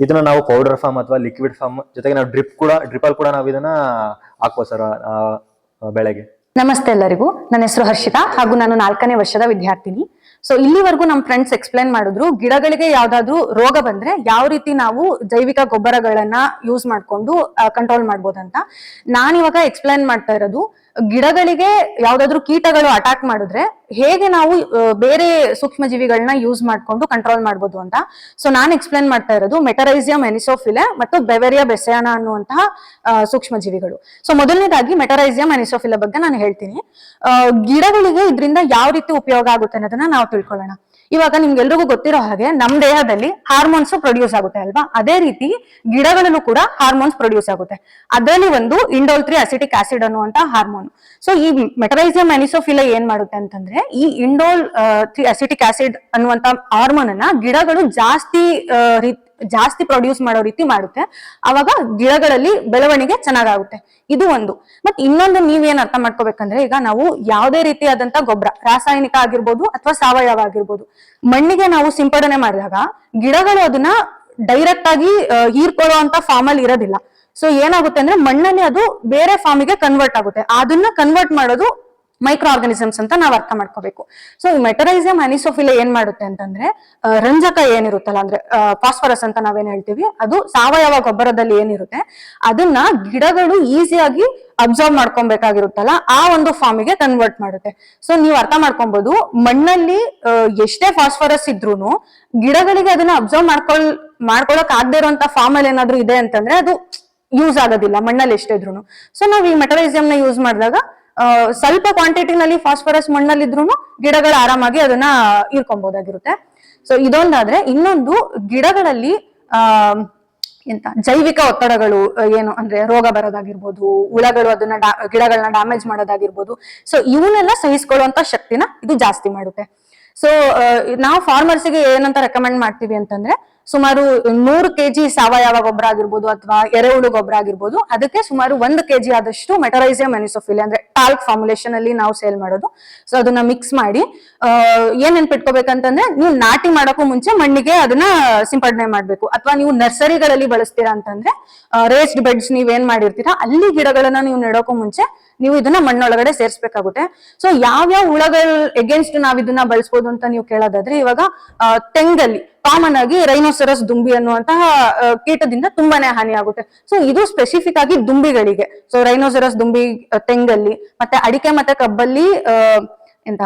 ಇದನ್ನ ನಾವು ಪೌಡರ್ ಫಾರ್ಮ್ ಅಥವಾ ಲಿಕ್ವಿಡ್ ಫಾರ್ಮ್ ಜೊತೆಗೆ ನಾವು ಡ್ರಿಪ್ ಕೂಡ ಡ್ರಿಪ್ಪಲ್ಲಿ ಕೂಡ ನಾವು ಇದನ್ನ ಹಾಕ್ಬೋದು ಸರ್ ಬೆಳೆಗೆ. ನಮಸ್ತೆ ಎಲ್ಲರಿಗೂ. ನನ್ನ ಹೆಸರು ಹರ್ಷಿತಾ ಹಾಗೂ ನಾನು ನಾಲ್ಕನೇ ವರ್ಷದ ವಿದ್ಯಾರ್ಥಿನಿ. ಸೊ ಇಲ್ಲಿವರೆಗೂ ನಮ್ಮ ಫ್ರೆಂಡ್ಸ್ ಎಕ್ಸ್ಪ್ಲೈನ್ ಮಾಡಿದ್ರು, ಗಿಡಗಳಿಗೆ ಯಾವ್ದಾದ್ರು ರೋಗ ಬಂದ್ರೆ ಯಾವ ರೀತಿ ನಾವು ಜೈವಿಕ ಗೊಬ್ಬರಗಳನ್ನ ಯೂಸ್ ಮಾಡ್ಕೊಂಡು ಕಂಟ್ರೋಲ್ ಮಾಡ್ಬೋದಂತ. ನಾನಿವಾಗ ಎಕ್ಸ್ಪ್ಲೈನ್ ಮಾಡ್ತಾ ಇರೋದು, ಗಿಡಗಳಿಗೆ ಯಾವ್ದಾದ್ರು ಕೀಟಗಳು ಅಟ್ಯಾಕ್ ಮಾಡಿದ್ರೆ ಹೇಗೆ ನಾವು ಬೇರೆ ಸೂಕ್ಷ್ಮ ಜೀವಿಗಳನ್ನ ಯೂಸ್ ಮಾಡ್ಕೊಂಡು ಕಂಟ್ರೋಲ್ ಮಾಡ್ಬೋದು ಅಂತ. ಸೊ ನಾನು ಎಕ್ಸ್ಪ್ಲೈನ್ ಮಾಡ್ತಾ ಇರೋದು ಮೆಟರೈಸಿಯಂ ಎನಿಸೋಫಿಲೆ ಮತ್ತು ಬೆವೆರಿಯಾ ಬೆಸೆಯಾನ ಅನ್ನುವಂತಹ ಸೂಕ್ಷ್ಮ ಜೀವಿಗಳು ಸೊ ಮೊದಲನೇದಾಗಿ ಮೆಟರೈಸಿಯಂ ಎನಿಸೋಫಿಲೆ ಬಗ್ಗೆ ನಾನು ಹೇಳ್ತೀನಿ. ಗಿಡಗಳಿಗೆ ಇದರಿಂದ ಯಾವ ರೀತಿ ಉಪಯೋಗ ಆಗುತ್ತೆ ಅನ್ನೋದನ್ನ ನಾವು ತಿಳ್ಕೊಳ್ಳೋಣ. ಇವಾಗ ನಿಮ್ಗೆಲ್ರಿಗೂ ಗೊತ್ತಿರೋ ಹಾಗೆ ನಮ್ ದೇಹದಲ್ಲಿ ಹಾರ್ಮೋನ್ಸ್ ಪ್ರೊಡ್ಯೂಸ್ ಆಗುತ್ತೆ ಅಲ್ವಾ? ಅದೇ ರೀತಿ ಗಿಡಗಳಲ್ಲೂ ಕೂಡ ಹಾರ್ಮೋನ್ಸ್ ಪ್ರೊಡ್ಯೂಸ್ ಆಗುತ್ತೆ. ಅದರಲ್ಲಿ ಒಂದು ಇಂಡೋಲ್ ತ್ರೀ ಅಸಿಟಿಕ್ ಆಸಿಡ್ ಅನ್ನುವಂತ ಹಾರ್ಮೋನ್. ಸೊ ಈ ಮೆಟರೈಸಿಯಂ ಅನಿಸೋಫಿಲ ಏನ್ ಮಾಡುತ್ತೆ ಅಂತಂದ್ರೆ, ಈ ಇಂಡೋಲ್ ತ್ರೀ ಅಸಿಟಿಕ್ ಆಸಿಡ್ ಅನ್ನುವಂತ ಹಾರ್ಮೋನ್ ಅನ್ನ ಗಿಡಗಳು ಜಾಸ್ತಿ ಜಾಸ್ತಿ ಪ್ರೊಡ್ಯೂಸ್ ಮಾಡೋ ರೀತಿ ಮಾಡುತ್ತೆ. ಅವಾಗ ಗಿಡಗಳಲ್ಲಿ ಬೆಳವಣಿಗೆ ಚೆನ್ನಾಗಾಗುತ್ತೆ. ಇದು ಒಂದು. ಮತ್ ಇನ್ನೊಂದು ನೀವೇನ್ ಅರ್ಥ ಮಾಡ್ಕೋಬೇಕಂದ್ರೆ, ಈಗ ನಾವು ಯಾವುದೇ ರೀತಿಯಾದಂತ ಗೊಬ್ಬರ ರಾಸಾಯನಿಕ ಆಗಿರ್ಬೋದು ಅಥವಾ ಸಾವಯವ ಆಗಿರ್ಬೋದು, ಮಣ್ಣಿಗೆ ನಾವು ಸಿಂಪಡಣೆ ಮಾಡಿದಾಗ ಗಿಡಗಳು ಅದನ್ನ ಡೈರೆಕ್ಟ್ ಆಗಿ ಹೀರ್ಕೊಳ್ಳೋ ಅಂತ ಫಾರ್ಮ್ ಅಲ್ಲಿ ಇರೋದಿಲ್ಲ. ಸೊ ಏನಾಗುತ್ತೆ ಅಂದ್ರೆ ಮಣ್ಣಲ್ಲಿ ಅದು ಬೇರೆ ಫಾರ್ಮಿಗೆ ಕನ್ವರ್ಟ್ ಆಗುತ್ತೆ. ಅದನ್ನ ಕನ್ವರ್ಟ್ ಮಾಡೋದು ಮೈಕ್ರೋ ಆರ್ಗನಿಸಮ್ಸ್ ಅಂತ ನಾವು ಅರ್ಥ ಮಾಡ್ಕೋಬೇಕು. ಸೊ ಈ ಮೆಟರೈಸಿಯಂ ಅನಿಸೋಫಿಲೆ ಏನ್ ಮಾಡುತ್ತೆ ಅಂತಂದ್ರೆ ರಂಜಕ ಏನಿರುತ್ತಲ್ಲ, ಅಂದ್ರೆ ಫಾಸ್ಫರಸ್ ಅಂತ ನಾವೇನ್ ಹೇಳ್ತೀವಿ, ಅದು ಸಾವಯವ ಗೊಬ್ಬರದಲ್ಲಿ ಏನಿರುತ್ತೆ, ಅದನ್ನ ಗಿಡಗಳು ಈಸಿಯಾಗಿ ಅಬ್ಸರ್ವ್ ಮಾಡ್ಕೊಬೇಕಾಗಿರುತ್ತಲ್ಲ, ಆ ಒಂದು ಫಾರ್ಮಿಗೆ ಕನ್ವರ್ಟ್ ಮಾಡುತ್ತೆ. ಸೊ ನೀವು ಅರ್ಥ ಮಾಡ್ಕೊಬಹುದು ಮಣ್ಣಲ್ಲಿ ಎಷ್ಟೇ ಫಾಸ್ಫರಸ್ ಇದ್ರೂನು, ಗಿಡಗಳಿಗೆ ಅದನ್ನ ಅಬ್ಸರ್ವ್ ಮಾಡ್ಕೊಳ್, ಮಾಡ್ಕೊಳಕ್ ಆಗದೆ ಇರುವಂತ ಫಾರ್ಮ್ ಅಲ್ಲಿ ಏನಾದ್ರೂ ಇದೆ ಅಂತಂದ್ರೆ ಅದು ಯೂಸ್ ಆಗೋದಿಲ್ಲ, ಮಣ್ಣಲ್ಲಿ ಎಷ್ಟೇ ಇದ್ರೂನು ಸೊ ನಾವು ಈ ಮೆಟರೈಸಿಯಂ ನ ಯೂಸ್ ಮಾಡಿದಾಗ ಸ್ವಲ್ಪ ಕ್ವಾಂಟಿಟಿನಲ್ಲಿ ಫಾಸ್ಫರಸ್ ಮಣ್ಣಲ್ಲಿ ಇದ್ರು ಗಿಡಗಳು ಆರಾಮಾಗಿ ಅದನ್ನ ಹೀರ್ಕೊಬಹುದಾಗಿರುತ್ತೆ ಸೊ ಇದೊಂದಾದ್ರೆ ಇನ್ನೊಂದು ಗಿಡಗಳಲ್ಲಿ, ಆ, ಎಂತ, ಜೈವಿಕ ಒತ್ತಡಗಳು ಏನು, ಅಂದ್ರೆ ರೋಗ ಬರೋದಾಗಿರ್ಬೋದು, ಹುಳಗಳು ಅದನ್ನ ಗಿಡಗಳನ್ನ ಡ್ಯಾಮೇಜ್ ಮಾಡೋದಾಗಿರ್ಬೋದು. ಸೊ ಇವನ್ನೆಲ್ಲ ಸಹಿಸ್ಕೊಳ್ಳುವಂತ ಶಕ್ತಿನ ಇದು ಜಾಸ್ತಿ ಮಾಡುತ್ತೆ. ಸೊ ನಾವು ಫಾರ್ಮರ್ಸ್ಗೆ ಏನಂತ ರೆಕಮೆಂಡ್ ಮಾಡ್ತೀವಿ ಅಂತಂದ್ರೆ ಸುಮಾರು ನೂರು ಕೆಜಿ ಸಾವಯವ ಗೊಬ್ಬರ ಆಗಿರ್ಬೋದು ಅಥವಾ ಎರೆಹುಳು ಗೊಬ್ಬರ ಆಗಿರ್ಬೋದು. ಅದಕ್ಕೆ ಸುಮಾರು ಒಂದು ಕೆಜಿ ಆದಷ್ಟು ಮೆಟರೈಸಿಯಂ ಮೆನಿಸೋಫಿಲ್ ಅಂದ್ರೆ ಟಾಲ್ಕ್ ಫಾರ್ಮುಲೇಷನ್ ಅಲ್ಲಿ ನಾವು ಸೇಲ್ ಮಾಡೋದು. ಸೊ ಅದನ್ನ ಮಿಕ್ಸ್ ಮಾಡಿ ಏನ್ ನೆನ್ಪಿಟ್ಕೋಬೇಕಂತಂದ್ರೆ ನೀವು ನಾಟಿ ಮಾಡೋಕ್ಕೂ ಮುಂಚೆ ಮಣ್ಣಿಗೆ ಅದನ್ನ ಸಿಂಪಡಣೆ ಮಾಡ್ಬೇಕು. ಅಥವಾ ನೀವು ನರ್ಸರಿಗಳಲ್ಲಿ ಬಳಸ್ತೀರಾ ಅಂತಂದ್ರೆ ರೇಸ್ಡ್ ಬೆಡ್ಸ್ ನೀವ್ ಏನ್ ಮಾಡಿರ್ತೀರಾ, ಅಲ್ಲಿ ಗಿಡಗಳನ್ನ ನೀವು ನೆಡೋಕ್ಕೂ ಮುಂಚೆ ನೀವು ಇದನ್ನ ಮಣ್ಣೊಳಗಡೆ ಸೇರ್ಸ್ಬೇಕಾಗುತ್ತೆ. ಸೊ ಯಾವ್ಯಾವ ಹುಳಗಳ ಎಗೇನ್ಸ್ಟ್ ನಾವ್ ಇದನ್ನ ಬಳಸ್ಬೋದು ಅಂತ ನೀವು ಕೇಳೋದಾದ್ರೆ ಇವಾಗ ತೆಂಗಲ್ಲಿ ಕಾಮನ್ ಆಗಿ ರೈನೋಸರಸ್ ದುಂಬಿ ಅನ್ನುವಂತಹ ಕೀಟದಿಂದ ತುಂಬಾನೇ ಹಾನಿ ಆಗುತ್ತೆ. ಸೊ ಇದು ಸ್ಪೆಸಿಫಿಕ್ ಆಗಿ ದುಂಬಿಗಳಿಗೆ. ಸೊ ರೈನೋಸರಸ್ ದುಂಬಿ ತೆಂಗಲ್ಲಿ ಮತ್ತೆ ಅಡಿಕೆ ಮತ್ತೆ ಕಬ್ಬಲ್ಲಿ ಆ, ಎಂತ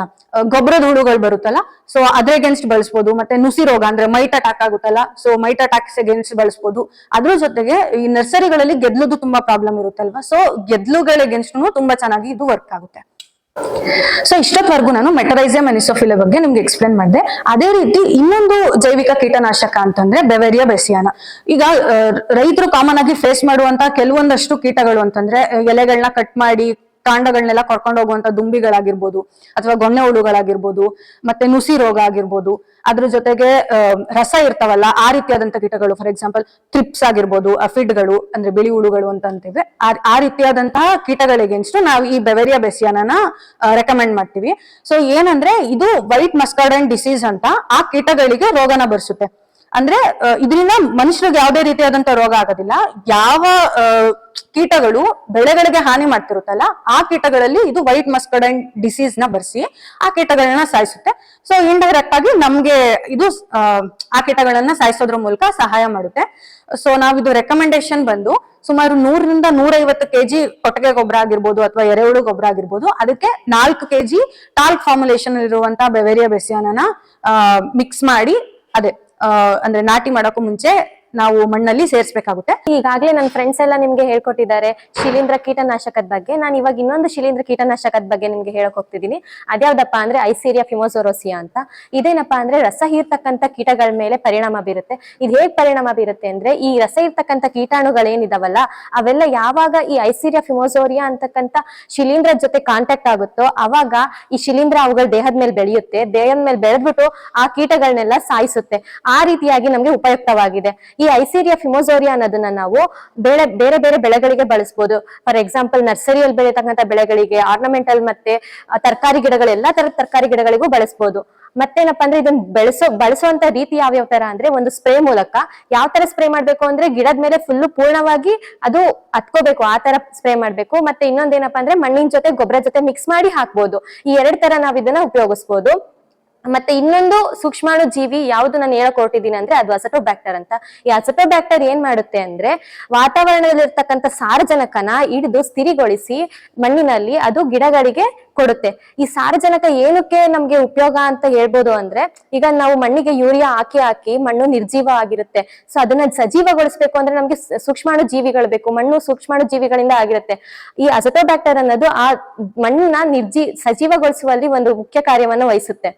ಗೊಬ್ಬರದ ಹುಳುಗಳು ಬರುತ್ತಲ್ಲ ಸೊ ಅದ್ರ ಅಗೇನ್ಸ್ಟ್ ಬಳಸ್ಬೋದು. ಮತ್ತೆ ನುಸಿ ರೋಗ ಅಂದ್ರೆ ಮೈಟ್ ಅಟ್ಯಾಕ್ ಆಗುತ್ತಲ್ಲ ಸೊ ಮೈಟ್ ಅಟ್ಯಾಕ್ಸ್ ಅಗೇನ್ಸ್ಟ್ ಬಳಸ್ಬೋದು. ಅದ್ರ ಜೊತೆಗೆ ಈ ನರ್ಸರಿಗಳಲ್ಲಿ ಗೆದ್ಲುದು ತುಂಬಾ ಪ್ರಾಬ್ಲಮ್ ಇರುತ್ತಲ್ವಾ? ಸೊ ಗೆದ್ಲುಗಳ ಅಗೇನ್ಸ್ಟ್ ತುಂಬಾ ಚೆನ್ನಾಗಿ ಇದು ವರ್ಕ್ ಆಗುತ್ತೆ. ಸೊ ಇಷ್ಟೊತ್ತವರೆಗೂ ನಾನು ಮೆಟರೈಸಿಯಂ ಅನಿಸೋಫಿಲ ಬಗ್ಗೆ ನಿಮ್ಗೆ ಎಕ್ಸ್ಪ್ಲೇನ್ ಮಾಡಿದೆ. ಅದೇ ರೀತಿ ಇನ್ನೊಂದು ಜೈವಿಕ ಕೀಟನಾಶಕ ಅಂತಂದ್ರೆ ಬೆವೆರಿಯಾ ಬೆಸಿಯಾನ ಈಗ ರೈತರು ಕಾಮನ್ ಆಗಿ ಫೇಸ್ ಮಾಡುವಂತ ಕೆಲವೊಂದಷ್ಟು ಕೀಟಗಳು ಅಂತಂದ್ರೆ ಎಲೆಗಳನ್ನ ಕಟ್ ಮಾಡಿ ಕಾಂಡಗಳನ್ನೆಲ್ಲ ಕರ್ಕೊಂಡು ಹೋಗುವಂತ ದುಂಬಿಗಳಾಗಿರ್ಬೋದು ಅಥವಾ ಗೊಣ್ಣೆ ಹುಳುಗಳಾಗಿರ್ಬೋದು, ಮತ್ತೆ ನುಸಿ ರೋಗ ಆಗಿರ್ಬೋದು, ಅದ್ರ ಜೊತೆಗೆ ರಸ ಇರ್ತಾವಲ್ಲ, ಆ ರೀತಿಯಾದಂತ ಕೀಟಗಳು ಫಾರ್ ಎಕ್ಸಾಂಪಲ್ ಟ್ರಿಪ್ಸ್ ಆಗಿರ್ಬೋದು ಅಫಿಡ್ಗಳು ಅಂದ್ರೆ ಬಿಳಿ ಹುಳುಗಳು ಅಂತ ಅಂತೀವಿ ಆ- ರೀತಿಯಾದಂತಹ ಕೀಟಗಳಿಗೆನ್ಸ್ಟ್ ನಾವು ಈ ಬೆವೆರಿಯಾ ಬೆಸಿಯಾನ ರೆಕಮೆಂಡ್ ಮಾಡ್ತೀವಿ. ಸೊ ಏನಂದ್ರೆ ಇದು ವೈಟ್ ಮಸ್ಕರ್ಡನ್ ಡಿಸೀಸ್ ಅಂತ ಆ ಕೀಟಗಳಿಗೆ ರೋಗನ ಬರ್ಸುತ್ತೆ. ಅಂದ್ರೆ ಇದರಿಂದ ಮನುಷ್ಯರಿಗೆ ಯಾವುದೇ ರೀತಿಯಾದಂತ ರೋಗ ಆಗೋದಿಲ್ಲ. ಯಾವ ಕೀಟಗಳು ಬೆಳೆಗಳಿಗೆ ಹಾನಿ ಮಾಡ್ತಿರುತ್ತಲ್ಲ ಆ ಕೀಟಗಳಲ್ಲಿ ಇದು ವೈಟ್ ಮಸ್ಕಡೈನ್ ಡಿಸೀಸ್ನ ಬರ್ಸಿ ಆ ಕೀಟಗಳನ್ನ ಸಾಯಿಸುತ್ತೆ. ಸೊ ಇಂಡೈರೆಕ್ಟ್ ಆಗಿ ನಮ್ಗೆ ಇದು ಆ, ಕೀಟಗಳನ್ನ ಸಾಯಿಸೋದ್ರ ಮೂಲಕ ಸಹಾಯ ಮಾಡುತ್ತೆ. ಸೊ ಇದು ರೆಕಮೆಂಡೇಶನ್ ಬಂದು ಸುಮಾರು ನೂರರಿಂದ ನೂರೈವತ್ತು ಕೆಜಿ ಕೊಟ್ಟಿಗೆ ಗೊಬ್ಬರ ಆಗಿರ್ಬೋದು ಅಥವಾ ಎರೆಹುಳು ಗೊಬ್ಬರ ಆಗಿರ್ಬೋದು ಅದಕ್ಕೆ ನಾಲ್ಕು ಕೆಜಿ ಟಾಲ್ಕ್ ಫಾರ್ಮುಲೇಷನ್ ಇರುವಂತಹ ಬೆವೆರಿಯಾ ಬೆಸಿಯಾನನ ಮಿಕ್ಸ್ ಮಾಡಿ ಅದೇ ಅಂದ್ರೆ ನಾಟಿ ಮಾಡೋಕ್ಕೂ ಮುಂಚೆ ನಾವು ಮಣ್ಣಲ್ಲಿ ಸೇರಿಸಬೇಕಾಗುತ್ತೆ. ಈಗಾಗಲೇ ನನ್ನ ಫ್ರೆಂಡ್ಸ್ ಎಲ್ಲ ನಿಮ್ಗೆ ಹೇಳ್ಕೊಟ್ಟಿದ್ದಾರೆ, ಶಿಲೀಂಧ್ರ ಕೀಟನಾಶಕದ ಬಗ್ಗೆ. ನಾನು ಇವಾಗ ಇನ್ನೊಂದು ಶಿಲೀಂಧ್ರ ಕೀಟನಾಶಕದ ಬಗ್ಗೆ ನಿಮ್ಗೆ ಹೇಳಕ್ ಹೋಗ್ತಿದ್ದೀನಿ ಅದ್ಯಾವ್ದಪ್ಪ ಅಂದ್ರೆ ಐಸೀರಿಯಾ ಫಿಮೋಸೋರೋಸಿಯಾ ಅಂತ. ಇದೇನಪ್ಪ ಅಂದ್ರೆ ರಸ ಹೀರ್ತಕ್ಕಂಥ ಕೀಟಗಳ ಮೇಲೆ ಪರಿಣಾಮ ಬೀರುತ್ತೆ. ಇದು ಹೇಗ್ ಪರಿಣಾಮ ಬೀರುತ್ತೆ ಅಂದ್ರೆ, ಈ ರಸ ಇರ್ತಕ್ಕಂಥ ಕೀಟಾಣುಗಳೇನಿದಾವಲ್ಲ, ಅವೆಲ್ಲ ಯಾವಾಗ ಈ ಐಸೀರಿಯಾ ಫಿಮೋಸೋರಿಯಾ ಅಂತಕ್ಕಂಥ ಶಿಲೀಂಧ್ರ ಜೊತೆ ಕಾಂಟ್ಯಾಕ್ಟ್ ಆಗುತ್ತೋ, ಅವಾಗ ಈ ಶಿಲೀಂಧ್ರ ಅವುಗಳ ದೇಹದ ಮೇಲೆ ಬೆಳೆಯುತ್ತೆ. ದೇಹದ ಮೇಲೆ ಬೆಳೆದ್ಬಿಟ್ಟು ಆ ಕೀಟಗಳನ್ನೆಲ್ಲ ಸಾಯಿಸುತ್ತೆ. ಆ ರೀತಿಯಾಗಿ ನಮ್ಗೆ ಉಪಯುಕ್ತವಾಗಿದೆ. ಈ ಐಸೀರಿಯಾ ಫಿಮೋಸೋರಿಯಾ ಅನ್ನೋದನ್ನ ನಾವು ಬೇರೆ ಬೇರೆ ಬೇರೆ ಬೆಳೆಗಳಿಗೆ ಬಳಸ್ಬೋದು. ಫಾರ್ ಎಕ್ಸಾಂಪಲ್ ನರ್ಸರಿಯಲ್ಲಿ ಬೆಳೆತಕ್ಕಂತ ಬೆಳೆಗಳಿಗೆ ಆರ್ನಮೆಂಟಲ್ ಮತ್ತೆ ತರಕಾರಿ ಗಿಡಗಳು, ಎಲ್ಲಾ ತರದ ತರಕಾರಿ ಗಿಡಗಳಿಗೂ ಬಳಸ್ಬೋದು. ಮತ್ತೇನಪ್ಪಾ ಅಂದ್ರೆ ಇದನ್ನ ಬೆಳೆಸೋ, ಬಳಸುವಂತ ರೀತಿ ಯಾವ ತರ ಅಂದ್ರೆ ಒಂದು ಸ್ಪ್ರೇ ಮೂಲಕ ಯಾವ ತರ ಸ್ಪ್ರೇ ಮಾಡ್ಬೇಕು ಅಂದ್ರೆ ಗಿಡದ ಮೇಲೆ ಫುಲ್ ಪೂರ್ಣವಾಗಿ ಅದು ಹತ್ಕೋಬೇಕು, ಆ ತರ ಸ್ಪ್ರೇ ಮಾಡ್ಬೇಕು. ಮತ್ತೆ ಇನ್ನೊಂದೇನಪ್ಪ ಅಂದ್ರೆ ಮಣ್ಣಿನ ಜೊತೆ ಗೊಬ್ಬರ ಜೊತೆ ಮಿಕ್ಸ್ ಮಾಡಿ ಹಾಕ್ಬೋದು. ಈ ಎರಡ್ ತರ ನಾವ್ ಇದನ್ನ ಉಪಯೋಗಿಸ್ಬೋದು. ಮತ್ತೆ ಇನ್ನೊಂದು ಸೂಕ್ಷ್ಮಾಣು ಜೀವಿ ಯಾವ್ದು ನಾನು ಹೇಳಕ್ ಹೊರಟಿದ್ದೀನಿ ಅಂದ್ರೆ ಅದು ಅಸಟೋಬ್ಯಾಕ್ಟರ್ ಅಂತ. ಈ ಅಸಟೋಬ್ಯಾಕ್ಟರ್ ಏನ್ ಮಾಡುತ್ತೆ ಅಂದ್ರೆ ವಾತಾವರಣದಲ್ಲಿರ್ತಕ್ಕಂಥ ಸಾರಜನಕನ ಹಿಡಿದು ಸ್ಥಿರಿಗೊಳಿಸಿ ಮಣ್ಣಿನಲ್ಲಿ ಅದು ಗಿಡಗಳಿಗೆ ಕೊಡುತ್ತೆ. ಈ ಸಾರಜನಕ ಏನಕ್ಕೆ ನಮ್ಗೆ ಉಪಯೋಗ ಅಂತ ಹೇಳ್ಬೋದು ಅಂದ್ರೆ ಈಗ ನಾವು ಮಣ್ಣಿಗೆ ಯೂರಿಯಾ ಹಾಕಿ ಹಾಕಿ ಮಣ್ಣು ನಿರ್ಜೀವ ಆಗಿರುತ್ತೆ. ಸೊ ಅದನ್ನ ಸಜೀವಗೊಳಿಸ್ಬೇಕು ಅಂದ್ರೆ ನಮ್ಗೆ ಸೂಕ್ಷ್ಮಾಣು ಜೀವಿಗಳು ಬೇಕು. ಮಣ್ಣು ಸೂಕ್ಷ್ಮಾಣು ಜೀವಿಗಳಿಂದ ಆಗಿರುತ್ತೆ. ಈ ಅಸಟೋಬ್ಯಾಕ್ಟರ್ ಅನ್ನೋದು ಆ ಮಣ್ಣನ್ನ ನಿರ್ಜೀ ಸಜೀವಗೊಳಿಸುವಲ್ಲಿ ಒಂದು ಮುಖ್ಯ ಕಾರ್ಯವನ್ನು ವಹಿಸುತ್ತೆ.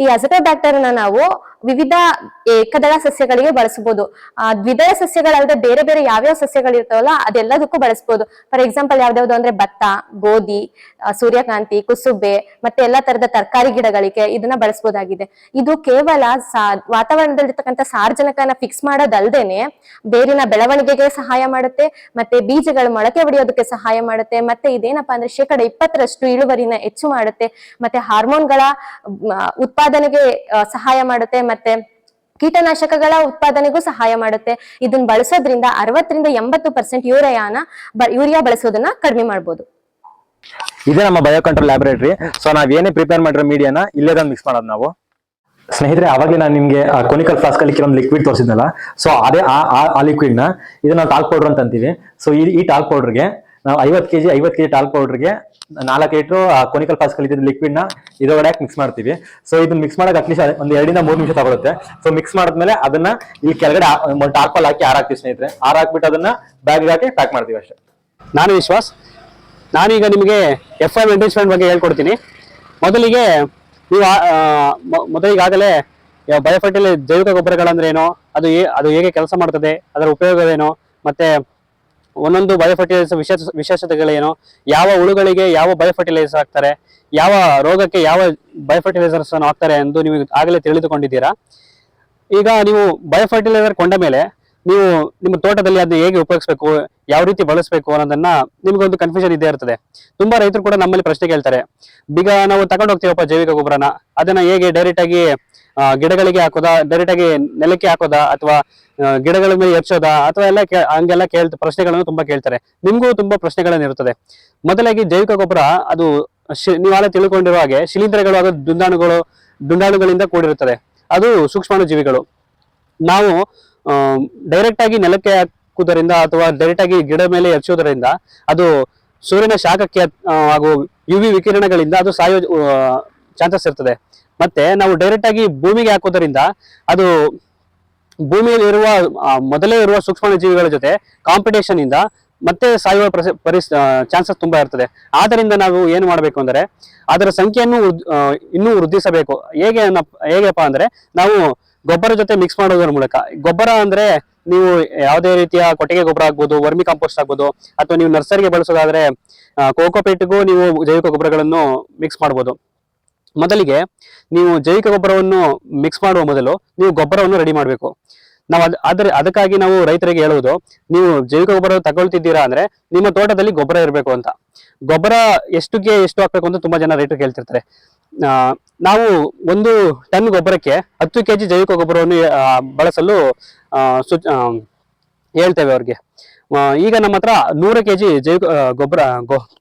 ಈ ಅಸಟೋಬ್ಯಾಕ್ಟರ್ ನಾವು ವಿವಿಧ ಏಕದಳ ಸಸ್ಯಗಳಿಗೆ ಬಳಸಬಹುದು. ಆ, ದ್ವಿದಳ ಸಸ್ಯಗಳಲ್ಲದೆ ಬೇರೆ ಬೇರೆ ಯಾವ್ಯಾವ ಸಸ್ಯಗಳು ಇರ್ತಾವಲ್ಲ, ಅದೆಲ್ಲದಕ್ಕೂ ಬಳಸಬಹುದು. ಫಾರ್ ಎಕ್ಸಾಂಪಲ್ ಯಾವ್ದಾವ್ದು ಅಂದ್ರೆ ಭತ್ತ, ಗೋಧಿ ಸೂರ್ಯಕಾಂತಿ, ಕುಸುಬೆ, ಮತ್ತೆ ಎಲ್ಲಾ ತರದ ತರಕಾರಿ ಗಿಡಗಳಿಗೆ ಇದನ್ನ ಬಳಸಬಹುದಾಗಿದೆ. ಇದು ಕೇವಲ ಸಾ, ವಾತಾವರಣದಲ್ಲಿರ್ತಕ್ಕಂಥ ಸಾರ್ವಜನಿಕನ ಫಿಕ್ಸ್ ಮಾಡೋದಲ್ದೇನೆ ಬೇರಿನ ಬೆಳವಣಿಗೆಗೆ ಸಹಾಯ ಮಾಡುತ್ತೆ, ಮತ್ತೆ ಬೀಜಗಳು ಮೊಳಕೆ ಹೊಡೆಯೋದಕ್ಕೆ ಸಹಾಯ ಮಾಡುತ್ತೆ, ಮತ್ತೆ ಇದೇನಪ್ಪಾ ಅಂದ್ರೆ ಶೇಕಡ ಇಪ್ಪತ್ತರಷ್ಟು ಇಳುವರಿನ ಹೆಚ್ಚು ಮಾಡುತ್ತೆ, ಮತ್ತೆ ಹಾರ್ಮೋನ್ಗಳ ಉತ್ಪಾದನೆಗೆ ಸಹಾಯ ಮಾಡುತ್ತೆ ಮತ್ತೆ ಕೀಟನಾಶಕಗಳ ಉತ್ಪಾದನೆಗೂ ಸಹಾಯ ಮಾಡುತ್ತೆ. ಇದನ್ನ ಬಳಸೋದ್ರಿಂದ ಅರವತ್ತರಿಂದ ಎಂಬತ್ತು ಪರ್ಸೆಂಟ್ ಯೂರಿಯಾನ ಯೂರಿಯಾ ಬಳಸೋದನ್ನ ಕಡಿಮೆ ಮಾಡ್ಬೋದು. ಇದೇ ನಮ್ಮ ಬಯೋ ಕಂಟ್ರೋಲ್ ಲ್ಯಾಬೊರೇಟರಿ ಸೊ ನಾವ್ ಏನೇ ಪ್ರಿಪೇರ್ ಮಾಡಿರೋ ಮೀಡಿಯಾನ ಇಲ್ಲೇ ತಂದು ಮಿಕ್ಸ್ ಮಾಡೋದು ನಾವು. ಸ್ನೇಹಿತರೆ, ಅವಾಗ ನಾನು ನಿಮ್ಗೆ ಕೊನಿಕಲ್ ಫ್ಲಾಸ್ಕ್ ಅಲ್ಲಿ ಕೆಲವೊಂದು ಲಿಕ್ವಿಡ್ ತೋರಿಸಿದ್ನಲ್ಲ. ಸೊ ಅದೇ ಆ- ಲಿಕ್ವಿಡ್ನ ಇದನ್ನ ಟಾಲ್ಕ್ ಪೌಡರ್ ಅಂತ ಅಂತೀವಿ. ಸೊ ಈ ಟಾಲ್ಕ್ ಪೌಡರ್ಗೆ ನಾವು ಐವತ್ತು ಕೆಜಿ ಐವತ್ತು ಕೆಜಿ ಟಾಲ್ಕ್ ಪೌಡರ್ಗೆ ನಾಲ್ಕು ಲೀಟರ್ ಕೊನಿಕಲ್ ಪಾಸ್ ಕಲಿತಿದ್ದ ಲಿಕ್ವಿಡ್ನ ಇದರೊಳಗೆ ಮಿಕ್ಸ್ ಮಾಡ್ತೀವಿ. ಸೊ ಇದನ್ನ ಮಿಕ್ಸ್ ಮಾಡಕ್ ಅಟ್ಲೀಸ್ಟ್ ಒಂದು ಎರಡಿಂದ ಮೂರು ನಿಮಿಷ ತಗೊಳುತ್ತೆ. ಸೊ ಮಿಕ್ಸ್ ಮಾಡಿದ್ಮೇಲೆ ಅದನ್ನ ಇಲ್ಲಿ ಕೆಳಗಡೆ ಟಾರ್ಪಲ್ ಹಾಕಿ ಆರ್ ಹಾಕ್ತೀವಿ ಸ್ನೇಹಿತರೆ. ಹಾರಾಕ್ಬಿಟ್ಟು ಅದನ್ನ ಬ್ಯಾಗ್ ಹಾಕಿ ಪ್ಯಾಕ್ ಮಾಡ್ತೀವಿ ಅಷ್ಟೇ. ನಾನು ವಿಶ್ವಾಸ್. ನಾನೀಗ ನಿಮಗೆ ಎಫ್ ಐ ಮೆಂಟೇಜ್ಮೆಂಟ್ ಬಗ್ಗೆ ಹೇಳ್ಕೊಡ್ತೀನಿ. ಮೊದಲಿಗೆ ನೀವು ಮೊದಲಿಗಾಗಲೇ ಬಯೋಫರ್ಟಿಲೈಸ್ ಜೈವಿಕ ಗೊಬ್ಬರಗಳಂದ್ರೆ ಏನು ಅದು ಅದು ಹೇಗೆ ಕೆಲಸ ಮಾಡ್ತದೆ, ಅದರ ಉಪಯೋಗವೇನು, ಮತ್ತೆ ಒಂದೊಂದು ಬಯೋಫರ್ಟಿಲೈಸರ್ ವಿಶೇಷ, ವಿಶೇಷತೆಗಳೇನು? ಯಾವ ಹುಳುಗಳಿಗೆ ಯಾವ ಬಯೋ ಫರ್ಟಿಲೈಸರ್ ಹಾಕ್ತಾರೆ? ಯಾವ ರೋಗಕ್ಕೆ ಯಾವ ಬಯೋಫರ್ಟಿಲೈಸರ್ಸ್ ಅನ್ನು ಹಾಕ್ತಾರೆ ಎಂದು ನೀವು ಆಗಲೇ ತಿಳಿದುಕೊಂಡಿದ್ದೀರಾ? ಈಗ ನೀವು ಬಯೋ ಫರ್ಟಿಲೈಸರ್ ಕೊಂಡ ಮೇಲೆ ನೀವು ನಿಮ್ಮ ತೋಟದಲ್ಲಿ ಅದನ್ನ ಹೇಗೆ ಉಪಯೋಗಿಸ್ಬೇಕು, ಯಾವ ರೀತಿ ಬಳಸಬೇಕು ಅನ್ನೋದನ್ನ ನಿಮ್ಗೊಂದು ಕನ್ಫ್ಯೂಷನ್ ಇದ್ದೇ ಇರ್ತದೆ. ತುಂಬಾ ರೈತರು ಕೂಡ ನಮ್ಮಲ್ಲಿ ಪ್ರಶ್ನೆ ಕೇಳ್ತಾರೆ. ಈಗ ನಾವು ತಗೊಂಡು ಹೋಗ್ತೀವಪ್ಪ ಜೈವಿಕ ಗೊಬ್ಬರನ? ಅದನ್ನ ಹೇಗೆ ಡೈರೆಕ್ಟ್ ಆಗಿ ಗಿಡಗಳಿಗೆ ಹಾಕೋದಾ ಡೈರೆಕ್ಟ್ ಆಗಿ ನೆಲಕ್ಕೆ ಹಾಕೋದಾ, ಅಥವಾ ಗಿಡಗಳ ಮೇಲೆ ಎಪ್ಸೋದಾ ಅಥವಾ ಎಲ್ಲ ಹಂಗೆಲ್ಲ ಕೇಳ್ ಪ್ರಶ್ನೆಗಳನ್ನು ತುಂಬಾ ಕೇಳ್ತಾರೆ. ನಿಮ್ಗೂ ತುಂಬಾ ಪ್ರಶ್ನೆಗಳನ್ನು ಇರುತ್ತದೆ. ಮೊದಲಾಗಿ ಜೈವಿಕ ಗೊಬ್ಬರ, ಅದು ನೀವಾಗಲೇ ತಿಳ್ಕೊಂಡಿರೋ ಹಾಗೆ ಶಿಲೀಂಧ್ರಗಳು ಹಾಗೂ ದುಂಡಾಣುಗಳು, ದುಂಡಾಣುಗಳಿಂದ ಕೂಡಿರುತ್ತದೆ. ಅದು ಸೂಕ್ಷ್ಮಾಣು ಜೀವಿಗಳು ನಾವು ಡೈರೆಕ್ಟ್ ಆಗಿ ನೆಲಕ್ಕೆ ಹಾಕುವುದರಿಂದ ಅಥವಾ ಡೈರೆಕ್ಟ್ ಆಗಿ ಗಿಡ ಮೇಲೆ ಎರ್ಚೋದರಿಂದ, ಅದು ಸೂರ್ಯನ ಶಾಖಕ್ಕೆ ಹಾಗೂ ಯು ವಿ ವಿಕಿರಣಗಳಿಂದ ಅದು ಸಾಯೋ ಚಾನ್ಸಸ್ ಇರ್ತದೆ. ಮತ್ತೆ ನಾವು ಡೈರೆಕ್ಟ್ ಆಗಿ ಭೂಮಿಗೆ ಹಾಕೋದರಿಂದ ಅದು ಭೂಮಿಯಲ್ಲಿರುವ ಮೊದಲೇ ಇರುವ ಸೂಕ್ಷ್ಮ ಜೀವಿಗಳ ಜೊತೆ ಕಾಂಪಿಟೇಷನ್ ಇಂದ ಮತ್ತೆ ಸಾಯುವ ಪ್ರಸ- ಚಾನ್ಸಸ್ ತುಂಬಾ ಇರ್ತದೆ. ಆದ್ದರಿಂದ ನಾವು ಏನು ಮಾಡಬೇಕು ಅಂದ್ರೆ, ಅದರ ಸಂಖ್ಯೆಯನ್ನು ಇನ್ನೂ ವೃದ್ಧಿಸಬೇಕು. ಹೇಗೆ ಹೇಗೆಪ್ಪ ಅಂದ್ರೆ, ನಾವು ಗೊಬ್ಬರ ಜೊತೆ ಮಿಕ್ಸ್ ಮಾಡೋದ್ರ ಮೂಲಕ. ಗೊಬ್ಬರ ಅಂದ್ರೆ ನೀವು ಯಾವುದೇ ರೀತಿಯ ಕೊಟ್ಟಿಗೆ ಗೊಬ್ಬರ ಆಗ್ಬೋದು, ವರ್ಮಿ ಕಾಂಪೋಸ್ಟ್ ಆಗ್ಬೋದು, ಅಥವಾ ನೀವು ನರ್ಸರಿಗೆ ಬಳಸೋದಾದ್ರೆ ಕೋಕೋಪೇಟ್ಗೂ ನೀವು ಜೈವಿಕ ಗೊಬ್ಬರಗಳನ್ನು ಮಿಕ್ಸ್ ಮಾಡ್ಬೋದು. ಮೊದಲಿಗೆ ನೀವು ಜೈವಿಕ ಗೊಬ್ಬರವನ್ನು ಮಿಕ್ಸ್ ಮಾಡುವ ಮೊದಲು ನೀವು ಗೊಬ್ಬರವನ್ನು ರೆಡಿ ಮಾಡಬೇಕು. ನಾವು ಅದ್ ಅದರ ಅದಕ್ಕಾಗಿ ನಾವು ರೈತರಿಗೆ ಹೇಳುವುದು, ನೀವು ಜೈವಿಕ ಗೊಬ್ಬರ ತಗೊಳ್ತಿದ್ದೀರಾ ಅಂದ್ರೆ ನಿಮ್ಮ ತೋಟದಲ್ಲಿ ಗೊಬ್ಬರ ಇರಬೇಕು ಅಂತ. ಗೊಬ್ಬರ ಎಷ್ಟುಗೆ ಎಷ್ಟು ಹಾಕ್ಬೇಕು ಅಂತ ತುಂಬಾ ಜನ ರೈತರು ಕೇಳ್ತಿರ್ತಾರೆ. ನಾವು ಒಂದು ಟನ್ ಗೊಬ್ಬರಕ್ಕೆ ಹತ್ತು ಕೆಜಿ ಜೈವಿಕ ಗೊಬ್ಬರವನ್ನು ಬಳಸಲು ಸು ಹೇಳ್ತೇವೆ ಅವ್ರಿಗೆ. ಈಗ ನಮ್ಮ ಹತ್ರ ನೂರು ಕೆಜಿ ಜೈವಿಕ ಗೊಬ್ಬರ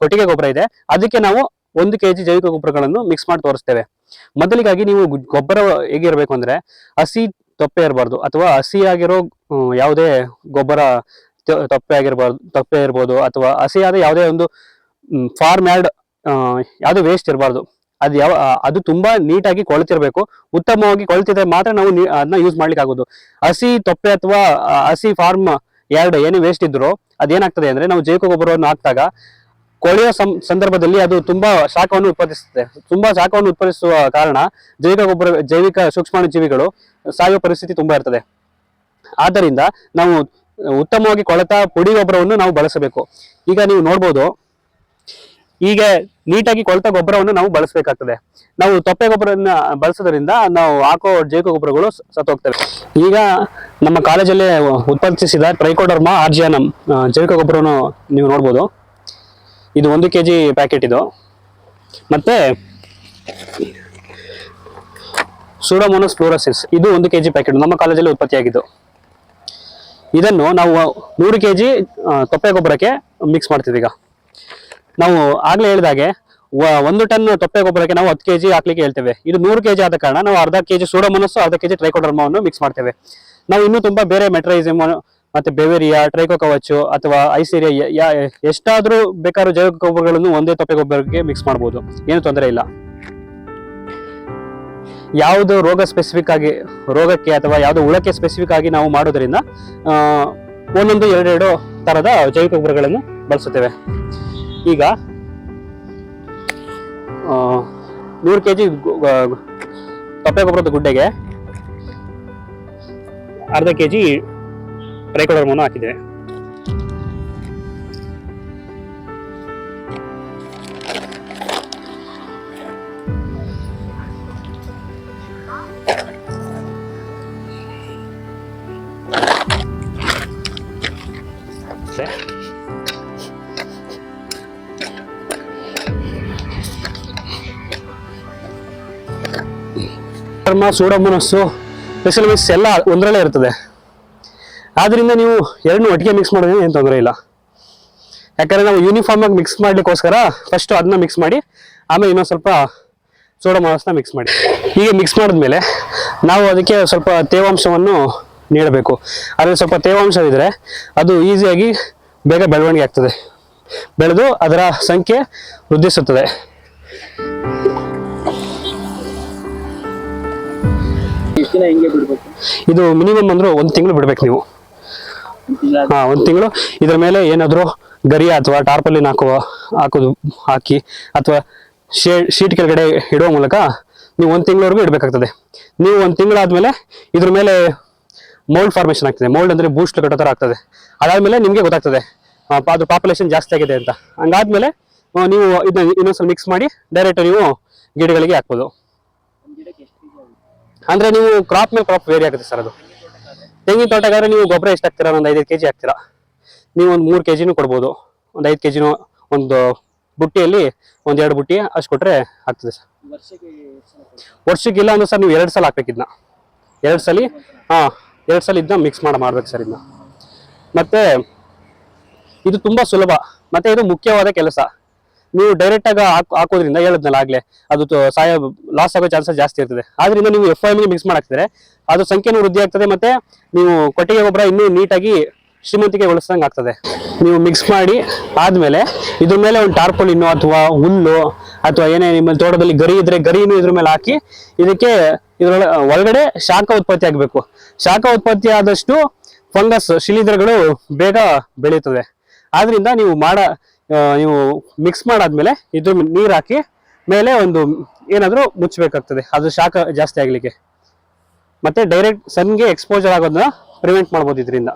ಕೊಟ್ಟಿಗೆ ಗೊಬ್ಬರ ಇದೆ. ಅದಕ್ಕೆ ನಾವು ಒಂದು ಕೆಜಿ ಜೈವಿಕ ಗೊಬ್ಬರಗಳನ್ನು ಮಿಕ್ಸ್ ಮಾಡಿ ತೋರಿಸ್ತೇವೆ. ಮೊದಲಿಗಾಗಿ ನೀವು ಗೊಬ್ಬರ ಹೇಗಿರಬೇಕು ಅಂದ್ರೆ ಹಸಿ ತೊಪ್ಪೆ ಇರಬಾರ್ದು ಅಥವಾ ಹಸಿಯಾಗಿರೋ ಯಾವುದೇ ಗೊಬ್ಬರ ತೊಪ್ಪೆ ಆಗಿರ್ಬಾರ್ದು, ತೊಪ್ಪೆ ಇರ್ಬೋದು ಅಥವಾ ಹಸಿಯಾದ ಯಾವುದೇ ಒಂದು ಫಾರ್ಮ್ ಯಾರ್ಡ್ ಯಾವುದೇ ವೇಸ್ಟ್ ಇರಬಾರ್ದು. ಅದು ಯಾವ, ಅದು ತುಂಬಾ ನೀಟಾಗಿ ಕೊಳ್ತಿರ್ಬೇಕು. ಉತ್ತಮವಾಗಿ ಕೊಳ್ತಿದ್ರೆ ಮಾತ್ರ ನಾವು ಅದನ್ನ ಯೂಸ್ ಮಾಡ್ಲಿಕ್ಕೆ ಆಗೋದು ಹಸಿ ತೊಪ್ಪೆ ಅಥವಾ ಹಸಿ ಫಾರ್ಮ್ ಯಾರ್ಡ್ ಏನೇ ವೇಸ್ಟ್ ಇದ್ರು ಅದೇನಾಗ್ತದೆ ಅಂದ್ರೆ ನಾವು ಜೈವಿಕ ಗೊಬ್ಬರವನ್ನು ಹಾಕಿದಾಗ ಕೊಳೆಯೋ ಸಂದರ್ಭದಲ್ಲಿ ಅದು ತುಂಬಾ ಶಾಖವನ್ನು ಉತ್ಪಾದಿಸುತ್ತೆ. ತುಂಬಾ ಶಾಖವನ್ನು ಉತ್ಪಾದಿಸುವ ಕಾರಣ ಜೈವಿಕ ಗೊಬ್ಬರ, ಜೈವಿಕ ಸೂಕ್ಷ್ಮಾಣು ಜೀವಿಗಳು ಸಾಯುವ ಪರಿಸ್ಥಿತಿ ತುಂಬಾ ಇರ್ತದೆ. ಆದ್ದರಿಂದ ನಾವು ಉತ್ತಮವಾಗಿ ಕೊಳೆತ ಪುಡಿ ಗೊಬ್ಬರವನ್ನು ನಾವು ಬಳಸಬೇಕು. ಈಗ ನೀವು ನೋಡ್ಬೋದು, ಹೀಗೆ ನೀಟಾಗಿ ಕೊಳೆತ ಗೊಬ್ಬರವನ್ನು ನಾವು ಬಳಸಬೇಕಾಗ್ತದೆ. ನಾವು ತೊಪ್ಪೆ ಗೊಬ್ಬರನ್ನ ಬಳಸೋದ್ರಿಂದ ನಾವು ಹಾಕೋ ಜೈವಿಕ ಗೊಬ್ಬರಗಳು ಸತ್ತೋಗ್ತವೆ. ಈಗ ನಮ್ಮ ಕಾಲೇಜಲ್ಲೇ ಉತ್ಪಾದಿಸಿದ ಟ್ರೈಕೋಡರ್ಮಾ ಆರ್ಜಿಯಾನಮ್ ಜೈವಿಕ ಗೊಬ್ಬರವನ್ನು ನೀವು ನೋಡ್ಬೋದು. ಇದು ಒಂದು ಕೆ ಜಿ ಪ್ಯಾಕೆಟ್ ಇದು. ಮತ್ತೆ ಸೂಡೋಮೋನಸ್ ಫ್ಲೋರಸಿಸ್ ಇದು ಒಂದು ಕೆ ಜಿ ಪ್ಯಾಕೆಟ್ ನಮ್ಮ ಕಾಲೇಜಲ್ಲಿ ಉತ್ಪತ್ತಿಯಾಗಿದ್ದು. ಇದನ್ನು ನಾವು ನೂರು ಕೆ ಜಿ ತೊಪ್ಪೆ ಗೊಬ್ಬರಕ್ಕೆ ಮಿಕ್ಸ್ ಮಾಡ್ತೀವಿ ಈಗ. ನಾವು ಆಗ್ಲೇ ಹೇಳಿದಾಗೆ ಒಂದು ಟನ್ ತೊಪ್ಪೆ ಗೊಬ್ಬರಕ್ಕೆ ನಾವು ಹತ್ತು ಕೆ ಜಿ ಹಾಕ್ಲಿಕ್ಕೆ ಹೇಳ್ತೇವೆ. ಇದು ನೂರು ಕೆಜಿ ಆದ ಕಾರಣ ನಾವು ಅರ್ಧ ಕೆ ಜಿ ಸೂಡೋಮೋನಸ್ ಅರ್ಧ ಕೆಜಿ ಟ್ರೈಕೋಡರ್ಮವನ್ನು ಮಿಕ್ಸ್ ಮಾಡ್ತೇವೆ. ನಾವು ಇನ್ನೂ ತುಂಬಾ ಬೇರೆ ಮೆಟ್ರೈಸಮ್ ಮತ್ತೆ ಬೆವೇರಿಯಾ, ಟ್ರೈಕೋ ಕವಚು ಅಥವಾ ಐಸೀರಿಯಾ ಯಾ ಎಷ್ಟಾದ್ರೂ ಬೇಕಾದ್ರೂ ಜೈವಿಕ ಗೊಬ್ಬರಗಳನ್ನು ಒಂದೇ ತೊಪ್ಪೆ ಗೊಬ್ಬರಕ್ಕೆ ಮಿಕ್ಸ್ ಮಾಡ್ಬೋದು. ಏನು ತೊಂದರೆ ಇಲ್ಲ. ಯಾವುದು ರೋಗ ಸ್ಪೆಸಿಫಿಕ್ ಆಗಿ, ರೋಗಕ್ಕೆ ಅಥವಾ ಯಾವುದು ಹುಳಕ್ಕೆ ಸ್ಪೆಸಿಫಿಕ್ ಆಗಿ ನಾವು ಮಾಡೋದ್ರಿಂದ ಒಂದೊಂದು ಎರಡೆರಡು ತರದ ಜೈವಿಕ ಗೊಬ್ಬರಗಳನ್ನು ಬಳಸುತ್ತೇವೆ. ಈಗ ನೂರು ಕೆ ಜಿ ತೊಪ್ಪೆ ಗೊಬ್ಬರದ ಗುಡ್ಡೆಗೆ ಅರ್ಧ ಕೆ ಜಿ ಟ್ರೈಕೋಡರ್ಮವನ್ನು ಹಾಕಿದ್ದೇವೆ ಧರ್ಮ ಸೂಡೋಮೋನಸ್ಸು ಮಿಕ್ಸ್ ಎಲ್ಲ ಒಂದರಲ್ಲೇ ಇರ್ತದೆ. ಆದ್ರಿಂದ ನೀವು ಎರಡನ್ನೂ ಒಟ್ಟಿಗೆ ಮಿಕ್ಸ್ ಮಾಡಿದ್ರೆ ಏನು ತೊಂದರೆ ಇಲ್ಲ. ಯಾಕಂದ್ರೆ ನಾವು ಯೂನಿಫಾರ್ಮ್ ಆಗಿ ಮಿಕ್ಸ್ ಮಾಡ್ಲಿಕ್ಕೋಸ್ಕರ ಫಸ್ಟ್ ಅದನ್ನ ಮಿಕ್ಸ್ ಮಾಡಿ ಆಮೇಲೆ ಇನ್ನೊಂದು ಸ್ವಲ್ಪ ಸೋಡೋಮೋನಸ್ನ ಮಿಕ್ಸ್ ಮಾಡಿ. ಹೀಗೆ ಮಿಕ್ಸ್ ಮಾಡಿದ್ಮೇಲೆ ನಾವು ಅದಕ್ಕೆ ಸ್ವಲ್ಪ ತೇವಾಂಶವನ್ನು ನೀಡಬೇಕು. ಅದ್ರಲ್ಲಿ ಸ್ವಲ್ಪ ತೇವಾಂಶ ಇದ್ರೆ ಅದು ಈಸಿಯಾಗಿ ಬೇಗ ಬೆಳವಣಿಗೆ ಆಗ್ತದೆ. ಬೆಳೆದು ಅದರ ಸಂಖ್ಯೆ ವೃದ್ಧಿಸುತ್ತದೆ. ಇದು ಮಿನಿಮಮ್ ಅಂದ್ರೆ ಒಂದು ತಿಂಗಳು ಬಿಡ್ಬೇಕು ನೀವು. ಹಾ, ಒಂದು ತಿಂಗಳು. ಇದ್ರ ಮೇಲೆ ಏನಾದರೂ ಗರಿ ಅಥವಾ ಟಾರ್ಪಲಿನ್ ಹಾಕುವ ಹಾಕೋದು, ಹಾಕಿ ಅಥವಾ ಶೀಟ್ ಕೆಳಗಡೆ ಇಡುವ ಮೂಲಕ ನೀವು ಒಂದು ತಿಂಗಳವರೆಗೂ ಇಡಬೇಕಾಗ್ತದೆ. ನೀವು ಒಂದು ತಿಂಗಳಾದ್ಮೇಲೆ ಇದ್ರ ಮೇಲೆ ಮೋಲ್ಡ್ ಫಾರ್ಮೇಷನ್ ಆಗ್ತದೆ. ಮೋಲ್ಡ್ ಅಂದ್ರೆ ಬೂಸ್ಟ್ ಕಟ್ಟೋ ಥರ ಆಗ್ತದೆ. ಅದಾದ್ಮೇಲೆ ನಿಮಗೆ ಗೊತ್ತಾಗ್ತದೆ ಅದು ಪಾಪ್ಯುಲೇಷನ್ ಜಾಸ್ತಿ ಆಗಿದೆ ಅಂತ. ಹಂಗಾದ್ಮೇಲೆ ನೀವು ಇದನ್ನ ಇನ್ನೊಂದ್ಸಲ ಮಿಕ್ಸ್ ಮಾಡಿ ಡೈರೆಕ್ಟ್ ನೀವು ಗಿಡಗಳಿಗೆ ಹಾಕ್ಬೋದು. ಅಂದ್ರೆ ನೀವು ಕ್ರಾಪ್ ಮೇಲೆ ಕ್ರಾಪ್ ವೇರಿ ಆಗುತ್ತೆ ಸರ್ ಅದು. ತೆಂಗಿನ ತೋಟಗಾದ್ರೆ ನೀವು ಗೊಬ್ಬರ ಎಷ್ಟು ಹಾಕ್ತೀರಾ? ಒಂದು ಐದೈದು ಕೆಜಿ ಹಾಕ್ತೀರಾ? ನೀವು ಒಂದು ಮೂರು ಕೆಜಿನೂ ಕೊಡ್ಬೋದು. ಒಂದು ಐದು ಕೆಜಿನೂ ಒಂದು ಬುಟ್ಟಿಯಲ್ಲಿ ಒಂದು ಎರಡು ಬುಟ್ಟಿ ಅಷ್ಟು ಕೊಟ್ಟರೆ ಆಗ್ತದೆ ಸರ್. ವರ್ಷಕ್ಕೆ ಇಲ್ಲ ಅಂದ್ರೆ ಸರ್ ನೀವು ಎರಡು ಸಲ ಹಾಕ್ಬೇಕು ಇದನ್ನ ಎರಡು ಸಲ ಹಾಂ ಎರಡು ಸಲ ಇದನ್ನ ಮಿಕ್ಸ್ ಮಾಡಿ ಮಾಡ್ಬೇಕು ಸರ್ ಇದನ್ನ ಮತ್ತೆ ಇದು ತುಂಬ ಸುಲಭ. ಮತ್ತೆ ಇದು ಮುಖ್ಯವಾದ ಕೆಲಸ. ನೀವು ಡೈರೆಕ್ಟಾಗಿ ಹಾಕ್- ಹಾಕೋದ್ರಿಂದ ಹೇಳದ್ನಲ್ಲ ಆಗಲೇ ಅದು ಸಾಯ ಲಾಸ್ ಆಗೋ ಚಾನ್ಸಸ್ ಜಾಸ್ತಿ ಇರ್ತದೆ. ಆದ್ದರಿಂದ ನೀವು ಎಫ್ ಐ ಮಿಕ್ಸ್ ಮಾಡಾಕ್ತಿದ್ರೆ ಅದು ಸಂಖ್ಯೆನೂ ವೃದ್ಧಿ ಆಗ್ತದೆ ಮತ್ತೆ ನೀವು ಕೊಟ್ಟಿಗೆ ಗೊಬ್ಬರ ಇನ್ನೂ ನೀಟಾಗಿ ಶ್ರೀಮಂತಿಕೆಗೊಳಿಸ್ದಂಗೆ ಆಗ್ತದೆ. ನೀವು ಮಿಕ್ಸ್ ಮಾಡಿ ಆದ್ಮೇಲೆ ಇದ್ರ ಮೇಲೆ ಒಂದು ಟಾರ್ಪಲಿನ್ನು ಅಥವಾ ಹುಲ್ಲು ಅಥವಾ ಏನೇ ನಿಮ್ಮ ತೋಟದಲ್ಲಿ ಗರಿ ಇದ್ರೆ ಗರಿನೂ ಇದ್ರ ಮೇಲೆ ಹಾಕಿ ಇದಕ್ಕೆ ಇದರೊಳ ಒಳಗಡೆ ಶಾಖ ಉತ್ಪತ್ತಿ ಆಗಬೇಕು. ಶಾಖ ಉತ್ಪತ್ತಿ ಆದಷ್ಟು ಫಂಗಸ್ ಶಿಲೀಂಧ್ರಗಳು ಬೇಗ ಬೆಳೀತದೆ. ಆದ್ರಿಂದ ನೀವು ಮಾಡ ನೀವು ಮಿಕ್ಸ್ ಮಾಡಾದ್ಮೇಲೆ ಇದ್ರ ನೀರು ಹಾಕಿ ಮೇಲೆ ಒಂದು ಏನಾದರೂ ಮುಚ್ಚಬೇಕಾಗ್ತದೆ. ಅದು ಶಾಖ ಜಾಸ್ತಿ ಆಗ್ಲಿಕ್ಕೆ. ಮತ್ತೆ ಡೈರೆಕ್ಟ್ ಸನ್ಗೆ ಎಕ್ಸ್ಪೋಜರ್ ಆಗೋದನ್ನ ಪ್ರಿವೆಂಟ್ ಮಾಡ್ಬೋದು ಇದರಿಂದ.